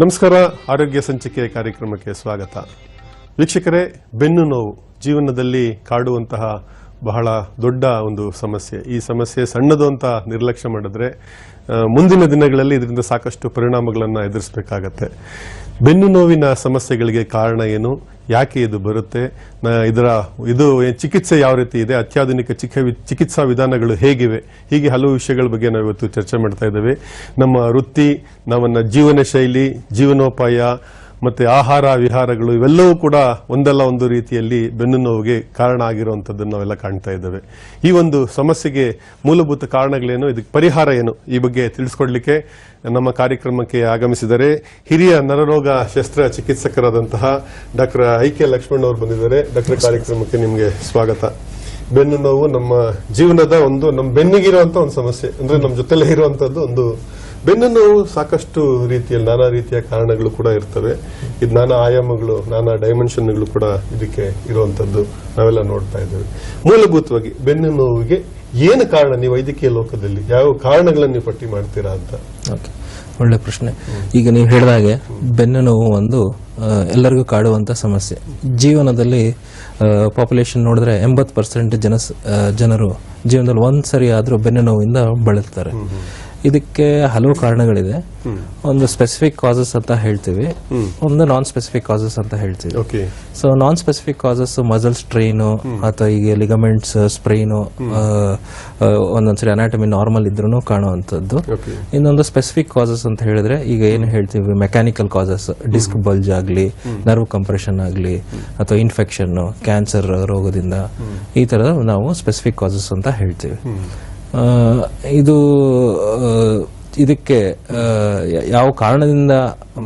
ನಮಸ್ಕಾರ ಆರೋಗ್ಯ ಸಂಚಿಕೆ ಕಾರ್ಯಕ್ರಮಕ್ಕೆ ಸ್ವಾಗತ. ವೀಕ್ಷಕರೇ ಬೆನ್ನು ನೋವು ಜೀವನದಲ್ಲಿ ಕಾಡುವಂತಹ ಬಹಳ ದೊಡ್ಡ ಒಂದು ಸಮಸ್ಯೆ. ಈ ಸಮಸ್ಯೆ ಸಣ್ಣದು ಅಂತ ನಿರ್ಲಕ್ಷ್ಯ ಮಾಡಿದ್ರೆ ಮುಂದಿನ ದಿನಗಳಲ್ಲಿ ಇದರಿಂದ ಸಾಕಷ್ಟು ಪರಿಣಾಮಗಳನ್ನು ಎದುರಿಸಬೇಕಾಗತ್ತೆ. ಬೆನ್ನು ನೋವಿನ ಸಮಸ್ಯೆಗಳಿಗೆ ಕಾರಣ ಏನು? ಯಾಕೆ ಇದು ಬರುತ್ತೆ? ಇದರ, ಇದು ಚಿಕಿತ್ಸೆ ಯಾವ ರೀತಿ ಇದೆ? ಅತ್ಯಾಧುನಿಕ ಚಿಕ- ಚಿಕಿತ್ಸಾ ವಿಧಾನಗಳು ಹೇಗಿವೆ? ಹೀಗೆ ಹಲವು ವಿಷಯಗಳ ಬಗ್ಗೆ ನಾವು ಇವತ್ತು ಚರ್ಚೆ ಮಾಡ್ತಾ ಇದ್ದೇವೆ. ನಮ್ಮ ವೃತ್ತಿ, ನಮ್ಮನ್ನ ಜೀವನ ಶೈಲಿ ಜೀವನೋಪಾಯ ಮತ್ತೆ ಆಹಾರ ವಿಹಾರಗಳು ಇವೆಲ್ಲವೂ ಕೂಡ ಒಂದಲ್ಲ ಒಂದು ರೀತಿಯಲ್ಲಿ ಬೆನ್ನು ನೋವಿಗೆ ಕಾರಣ ಆಗಿರುವಂಥದ್ದನ್ನು ನಾವೆಲ್ಲ ಕಾಣ್ತಾ ಇದ್ದೇವೆ. ಈ ಒಂದು ಸಮಸ್ಯೆಗೆ ಮೂಲಭೂತ ಕಾರಣಗಳೇನು, ಇದಕ್ಕೆ ಪರಿಹಾರ ಏನು ಈ ಬಗ್ಗೆ ತಿಳಿಸ್ಕೊಡ್ಲಿಕ್ಕೆ ನಮ್ಮ ಕಾರ್ಯಕ್ರಮಕ್ಕೆ ಆಗಮಿಸಿದರೆ ಹಿರಿಯ ನರರೋಗ ಶಸ್ತ್ರ ಚಿಕಿತ್ಸಕರಾದಂತಹ ಡಾಕ್ಟರ್ ಐ ಕೆ ಲಕ್ಷ್ಮಣ್ ಅವರು ಬಂದಿದ್ದಾರೆ. ಡಾಕ್ಟರ್ ಕಾರ್ಯಕ್ರಮಕ್ಕೆ ನಿಮಗೆ ಸ್ವಾಗತ. ಬೆನ್ನು ನೋವು ನಮ್ಮ ಜೀವನದ ಒಂದು, ನಮ್ಮ ಬೆನ್ನಿಗಿರುವಂಥ ಒಂದು ಸಮಸ್ಯೆ, ಅಂದ್ರೆ ನಮ್ಮ ಜೊತೆಲೇ ಇರುವಂತದ್ದು ಒಂದು ಬೆನ್ನು ನೋವು ಸಾಕಷ್ಟು ರೀತಿಯಲ್ಲಿ ನಾನಾ ರೀತಿಯ ಕಾರಣಗಳು ಕೂಡ ಇರ್ತವೆ. ಇದು ನಾನಾ ಆಯಾಮಗಳು ನಾನಾ ಡೈಮೆನ್ಷನ್ಗಳು ಕೂಡ ಇದಕ್ಕೆ ಇರುವಂತದ್ದು ನಾವೆಲ್ಲ ನೋಡ್ತಾ ಇದ್ದೇವೆ. ಮೂಲಭೂತವಾಗಿ ಬೆನ್ನು ನೋವಿಗೆ ಏನು ಕಾರಣ? ನೀವು ವೈದ್ಯಕೀಯ ಲೋಕದಲ್ಲಿ ಯಾವ ಕಾರಣಗಳನ್ನು ನೀವು ಪಟ್ಟಿ ಮಾಡ್ತೀರಾ ಅಂತ. ಓಕೆ. ಒಳ್ಳೆ ಪ್ರಶ್ನೆ. ಈಗ ನೀವು ಹೇಳಿದಾಗೆ ಬೆನ್ನು ನೋವು ಒಂದು ಎಲ್ಲರಿಗೂ ಕಾಡುವಂತ ಸಮಸ್ಯೆ. ಜೀವನದಲ್ಲಿ ಪಾಪ್ಯುಲೇಷನ್ ನೋಡಿದ್ರೆ ಎಂಬತ್ತು ಪರ್ಸೆಂಟ್ ಜನ ಜನರು ಜೀವನದಲ್ಲಿ ಒಂದು ಸರಿ ಆದರೂ ಬೆನ್ನು ನೋವಿಂದ ಬಳಲ್ತಾರೆ ಇದಕ್ಕೆ ಹಲವು ಕಾರಣಗಳಿದೆ. ಒಂದು ಸ್ಪೆಸಿಫಿಕ್ ಕಾಸಸ್ ಅಂತ ಹೇಳ್ತೀವಿ. ಒಂದು ನಾನ್ ಸ್ಪೆಸಿಫಿಕ್ ಕಾಸಸ್ ಅಂತ ಹೇಳ್ತೀವಿ. Okay so non specific causes muscle strain ಅಥವಾ ಈಗ ಲಿಗಮೆಂಟ್ಸ್ ಸ್ಪ್ರೈನು ಒಂದೊಂದ್ಸರಿ ಅನಾಟಮಿ ನಾರ್ಮಲ್ ಇದ್ರೂ ಕಾಣುವಂಥದ್ದು. ಇನ್ನೊಂದು ಸ್ಪೆಸಿಫಿಕ್ ಕಾಸಸ್ ಅಂತ ಹೇಳಿದ್ರೆ ಈಗ ಏನು ಹೇಳ್ತೀವಿ? ಮೆಕ್ಯಾನಿಕಲ್ ಕಾಸಸ್ ಡಿಸ್ಕ್ ಬಲ್ಜ್ ಆಗಲಿ ನರ್ವ್ ಕಂಪ್ರೆಷನ್ ಆಗಲಿ ಅಥವಾ ಇನ್ಫೆಕ್ಷನ್ ಕ್ಯಾನ್ಸರ್ ರೋಗದಿಂದ ಈ ತರ ನಾವು ಸ್ಪೆಸಿಫಿಕ್ ಕಾಸಸ್ ಅಂತ ಹೇಳ್ತೀವಿ. ಇದು ಇದಕ್ಕೆ ಯಾವ ಕಾರಣದಿಂದ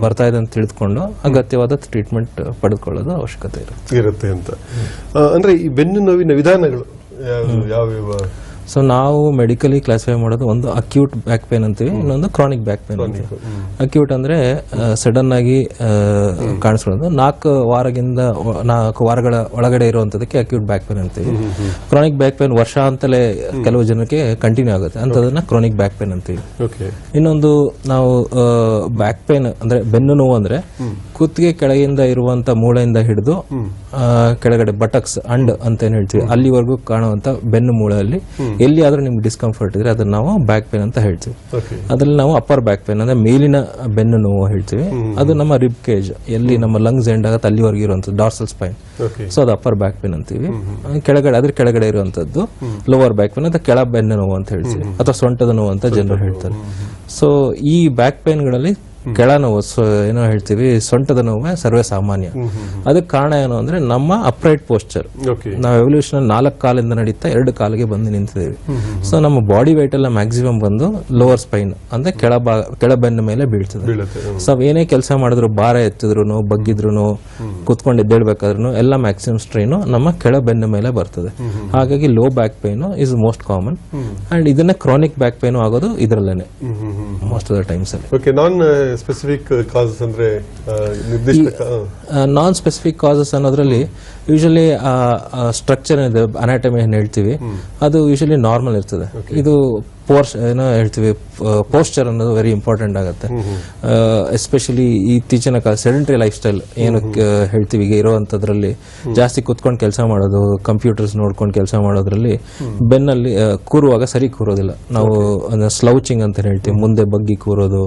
ಬರ್ತಾ ಇದೆ ಅಂತ ತಿಳಿದುಕೊಂಡು ಅಗತ್ಯವಾದ ಟ್ರೀಟ್ಮೆಂಟ್ ಪಡೆದುಕೊಳ್ಳೋದು ಅವಶ್ಯಕತೆ ಇರುತ್ತೆ. ಇರುತ್ತೆ ಅಂತ. ಅಂದ್ರೆ ಈ ಬೆನ್ನು ನೋವಿನ ವಿಧಾನಗಳು ಯಾವ ಸೊ ನಾವು ಮೆಡಿಕಲಿ ಕ್ಲಾಸಿಫೈ ಮಾಡೋದು ಒಂದು ಅಕ್ಯೂಟ್ ಬ್ಯಾಕ್ ಪೇನ್ ಅಂತೀವಿ ಇನ್ನೊಂದು ಕ್ರಾನಿಕ್ ಬ್ಯಾಕ್ ಪೇನ್ ಅಂತೀವಿ. ಅಕ್ಯೂಟ್ ಅಂದ್ರೆ ಸಡನ್ ಆಗಿ ಕಾಣಿಸ್ಕೊಳ್ಳೋದು. ನಾಲ್ಕು ವಾರದಿಂದ ನಾಲ್ಕು ವಾರಗಳ ಒಳಗಡೆ ಇರುವಂತದಕ್ಕೆ ಅಕ್ಯೂಟ್ ಬ್ಯಾಕ್ ಪೇನ್ ಅಂತೀವಿ. ಕ್ರಾನಿಕ್ ಬ್ಯಾಕ್ ಪೇನ್ ವರ್ಷ ಅಂತಲೇ ಕೆಲವು ಜನಕ್ಕೆ ಕಂಟಿನ್ಯೂ ಆಗುತ್ತೆ. ಅಂತದನ್ನ ಕ್ರಾನಿಕ್ ಬ್ಯಾಕ್ ಪೇನ್ ಅಂತೀವಿ. ಓಕೆ ಇನ್ನೊಂದು ನಾವು ಬ್ಯಾಕ್ ಪೇನ್ ಅಂದ್ರೆ ಬೆನ್ನು ನೋವು ಅಂದ್ರೆ ಕುತ್ತಿಗೆ ಕೆಳಗಿಂದ ಇರುವಂತ ಮೂಳೆಯಿಂದ ಹಿಡಿದು ಕೆಳಗಡೆ ಬಟಕ್ಸ್ ಅಂಡ್ ಅಂತ ಏನು ಹೇಳ್ತೀವಿ ಅಲ್ಲಿವರೆಗೂ ಕಾಣುವಂತ ಬೆನ್ನು ಮೂಳೆಯಲ್ಲಿ ಎಲ್ಲಿ ಆದ್ರೂ ನಿಮ್ಗೆ ಡಿಸ್ಕಂಫರ್ಟ್ ಇದ್ರೆ ಅದನ್ನ ನಾವು ಬ್ಯಾಕ್ ಪೇನ್ ಅಂತ ಹೇಳ್ತೀವಿ. ಅದರಲ್ಲಿ ನಾವು ಅಪ್ಪರ್ ಬ್ಯಾಕ್ ಪೇನ್ ಅಂದ್ರೆ ಮೇಲಿನ ಬೆನ್ನು ನೋವು ಹೇಳ್ತೀವಿ. ಅದು ನಮ್ಮ ರಿಬ್ ಕೇಜ್ ಎಲ್ಲಿ ನಮ್ಮ ಲಂಗ್ಸ್ ಎಂಡ್ ಆಗುತ್ತೆ ಅಲ್ಲಿವರೆಗೂ ಇರುವಂತದ್ದು ಡಾರ್ಸಲ್ ಸ್ಪೈನ್ ಸೊ ಅದು ಅಪ್ಪರ್ ಬ್ಯಾಕ್ ಪೇನ್ ಅಂತೀವಿ. ಕೆಳಗಡೆ ಅದ್ರ ಕೆಳಗಡೆ ಇರುವಂತದ್ದು ಲೋವರ್ ಬ್ಯಾಕ್ ಪೇನ್ ಅಥವಾ ಕೆಳ ಬೆನ್ನು ನೋವು ಅಂತ ಹೇಳ್ತೀವಿ. ಅಥವಾ ಸೊಂಟದ ನೋವು ಅಂತ ಜನರು ಹೇಳ್ತಾರೆ. ಸೊ ಈ ಬ್ಯಾಕ್ ಪೇನ್ಗಳಲ್ಲಿ ಕೆಳ ನೋವು ಏನೋ ಹೇಳ್ತೀವಿ ಸೊಂಟದ ನೋವು ಸರ್ವೇ ಸಾಮಾನ್ಯ. ಅದಕ್ಕೆ ಕಾರಣ ಏನು ಅಂದ್ರೆ ನಮ್ಮ ಅಪ್ರೈಟ್ ಪೋಸ್ಚರ್ ನಾವು ಎವಲ್ಯೂಷನ್ ನಾಲ್ಕು ಕಾಲಿಂದ ನಡೀತಾ ಎರಡು ಕಾಲಿಗೆ ಬಂದು ನಿಂತಿದ್ದೀವಿ. ಸೊ ನಮ್ಮ ಬಾಡಿ ವೈಟ್ ಎಲ್ಲ ಮ್ಯಾಕ್ಸಿಮಮ್ ಬಂದು ಲೋವರ್ ಸ್ಪೈನ್ ಅಂದ್ರೆ ಕೆಳ ಕೆಳ ಬೆನ್ನ ಮೇಲೆ ಬೀಳ್ತದೆ. ಸೊ ಏನೇ ಕೆಲಸ ಮಾಡಿದ್ರು ಭಾರ ಎತ್ತಿದ್ರು ಬಗ್ಗಿದ್ರು ಕುತ್ಕೊಂಡು ಎದ್ದೇಳ್ಬೇಕಾದ್ರೂ ಎಲ್ಲ ಮ್ಯಾಕ್ಸಿಮಮ್ ಸ್ಟ್ರೈನು ನಮ್ಮ ಕೆಳ ಬೆನ್ನ ಮೇಲೆ ಬರ್ತದೆ. ಹಾಗಾಗಿ low back pain is most common and ಇದನ್ನ ಕ್ರಾನಿಕ್ ಬ್ಯಾಕ್ ಪೇನ್ ಆಗೋದು ಇದರಲ್ಲೇನೆ ಮೋಸ್ಟ್ ಆಫ್ ದ ಟೈಮ್ಸ್ ಅಲ್ಲಿ. ಓಕೆ ನಾನ್ ಸ್ಪೆಸಿಫಿಕ್ ಕಾಸಸ್ ಅಂದ್ರೆ ಆ, ನಿರ್ದಿಷ್ಟ ನಾನ್ ಸ್ಪೆಸಿಫಿಕ್ ಕಾಸಸ್ ಅನ್ನೋದ್ರಲ್ಲಿ ಯೂಶಲಿ ಸ್ಟ್ರಕ್ಚರ್ ಏನಿದೆ ಅನಾಟಮಿ ಏನು ಹೇಳ್ತೀವಿ ಅದು ಯೂಶಲಿ ನಾರ್ಮಲ್ ಇರ್ತದೆ. ಇದು ಪೋರ್ಸ್ ಏನೋ ಹೇಳ್ತೀವಿ ಪೋಸ್ಚರ್ ಅನ್ನೋದು ವೆರಿ ಇಂಪಾರ್ಟೆಂಟ್ ಆಗುತ್ತೆ. ಎಸ್ಪೆಷಲಿ ಇತ್ತೀಚಿನ ಕಾಲ ಸೆಡೆಂಟ್ರಿ ಲೈಫ್ ಸ್ಟೈಲ್ ಏನು ಹೇಳ್ತೀವಿ ಈಗ ಇರೋವಂಥದ್ರಲ್ಲಿ ಜಾಸ್ತಿ ಕುತ್ಕೊಂಡು ಕೆಲಸ ಮಾಡೋದು ಕಂಪ್ಯೂಟರ್ಸ್ ನೋಡ್ಕೊಂಡು ಕೆಲಸ ಮಾಡೋದ್ರಲ್ಲಿ ಬೆನ್ನಲ್ಲಿ ಕೂರುವಾಗ ಸರಿ ಕೂರೋದಿಲ್ಲ. ನಾವು ಸ್ಲೌಚಿಂಗ್ ಅಂತ ಹೇಳ್ತೀವಿ ಮುಂದೆ ಬಗ್ಗಿ ಕೂರೋದು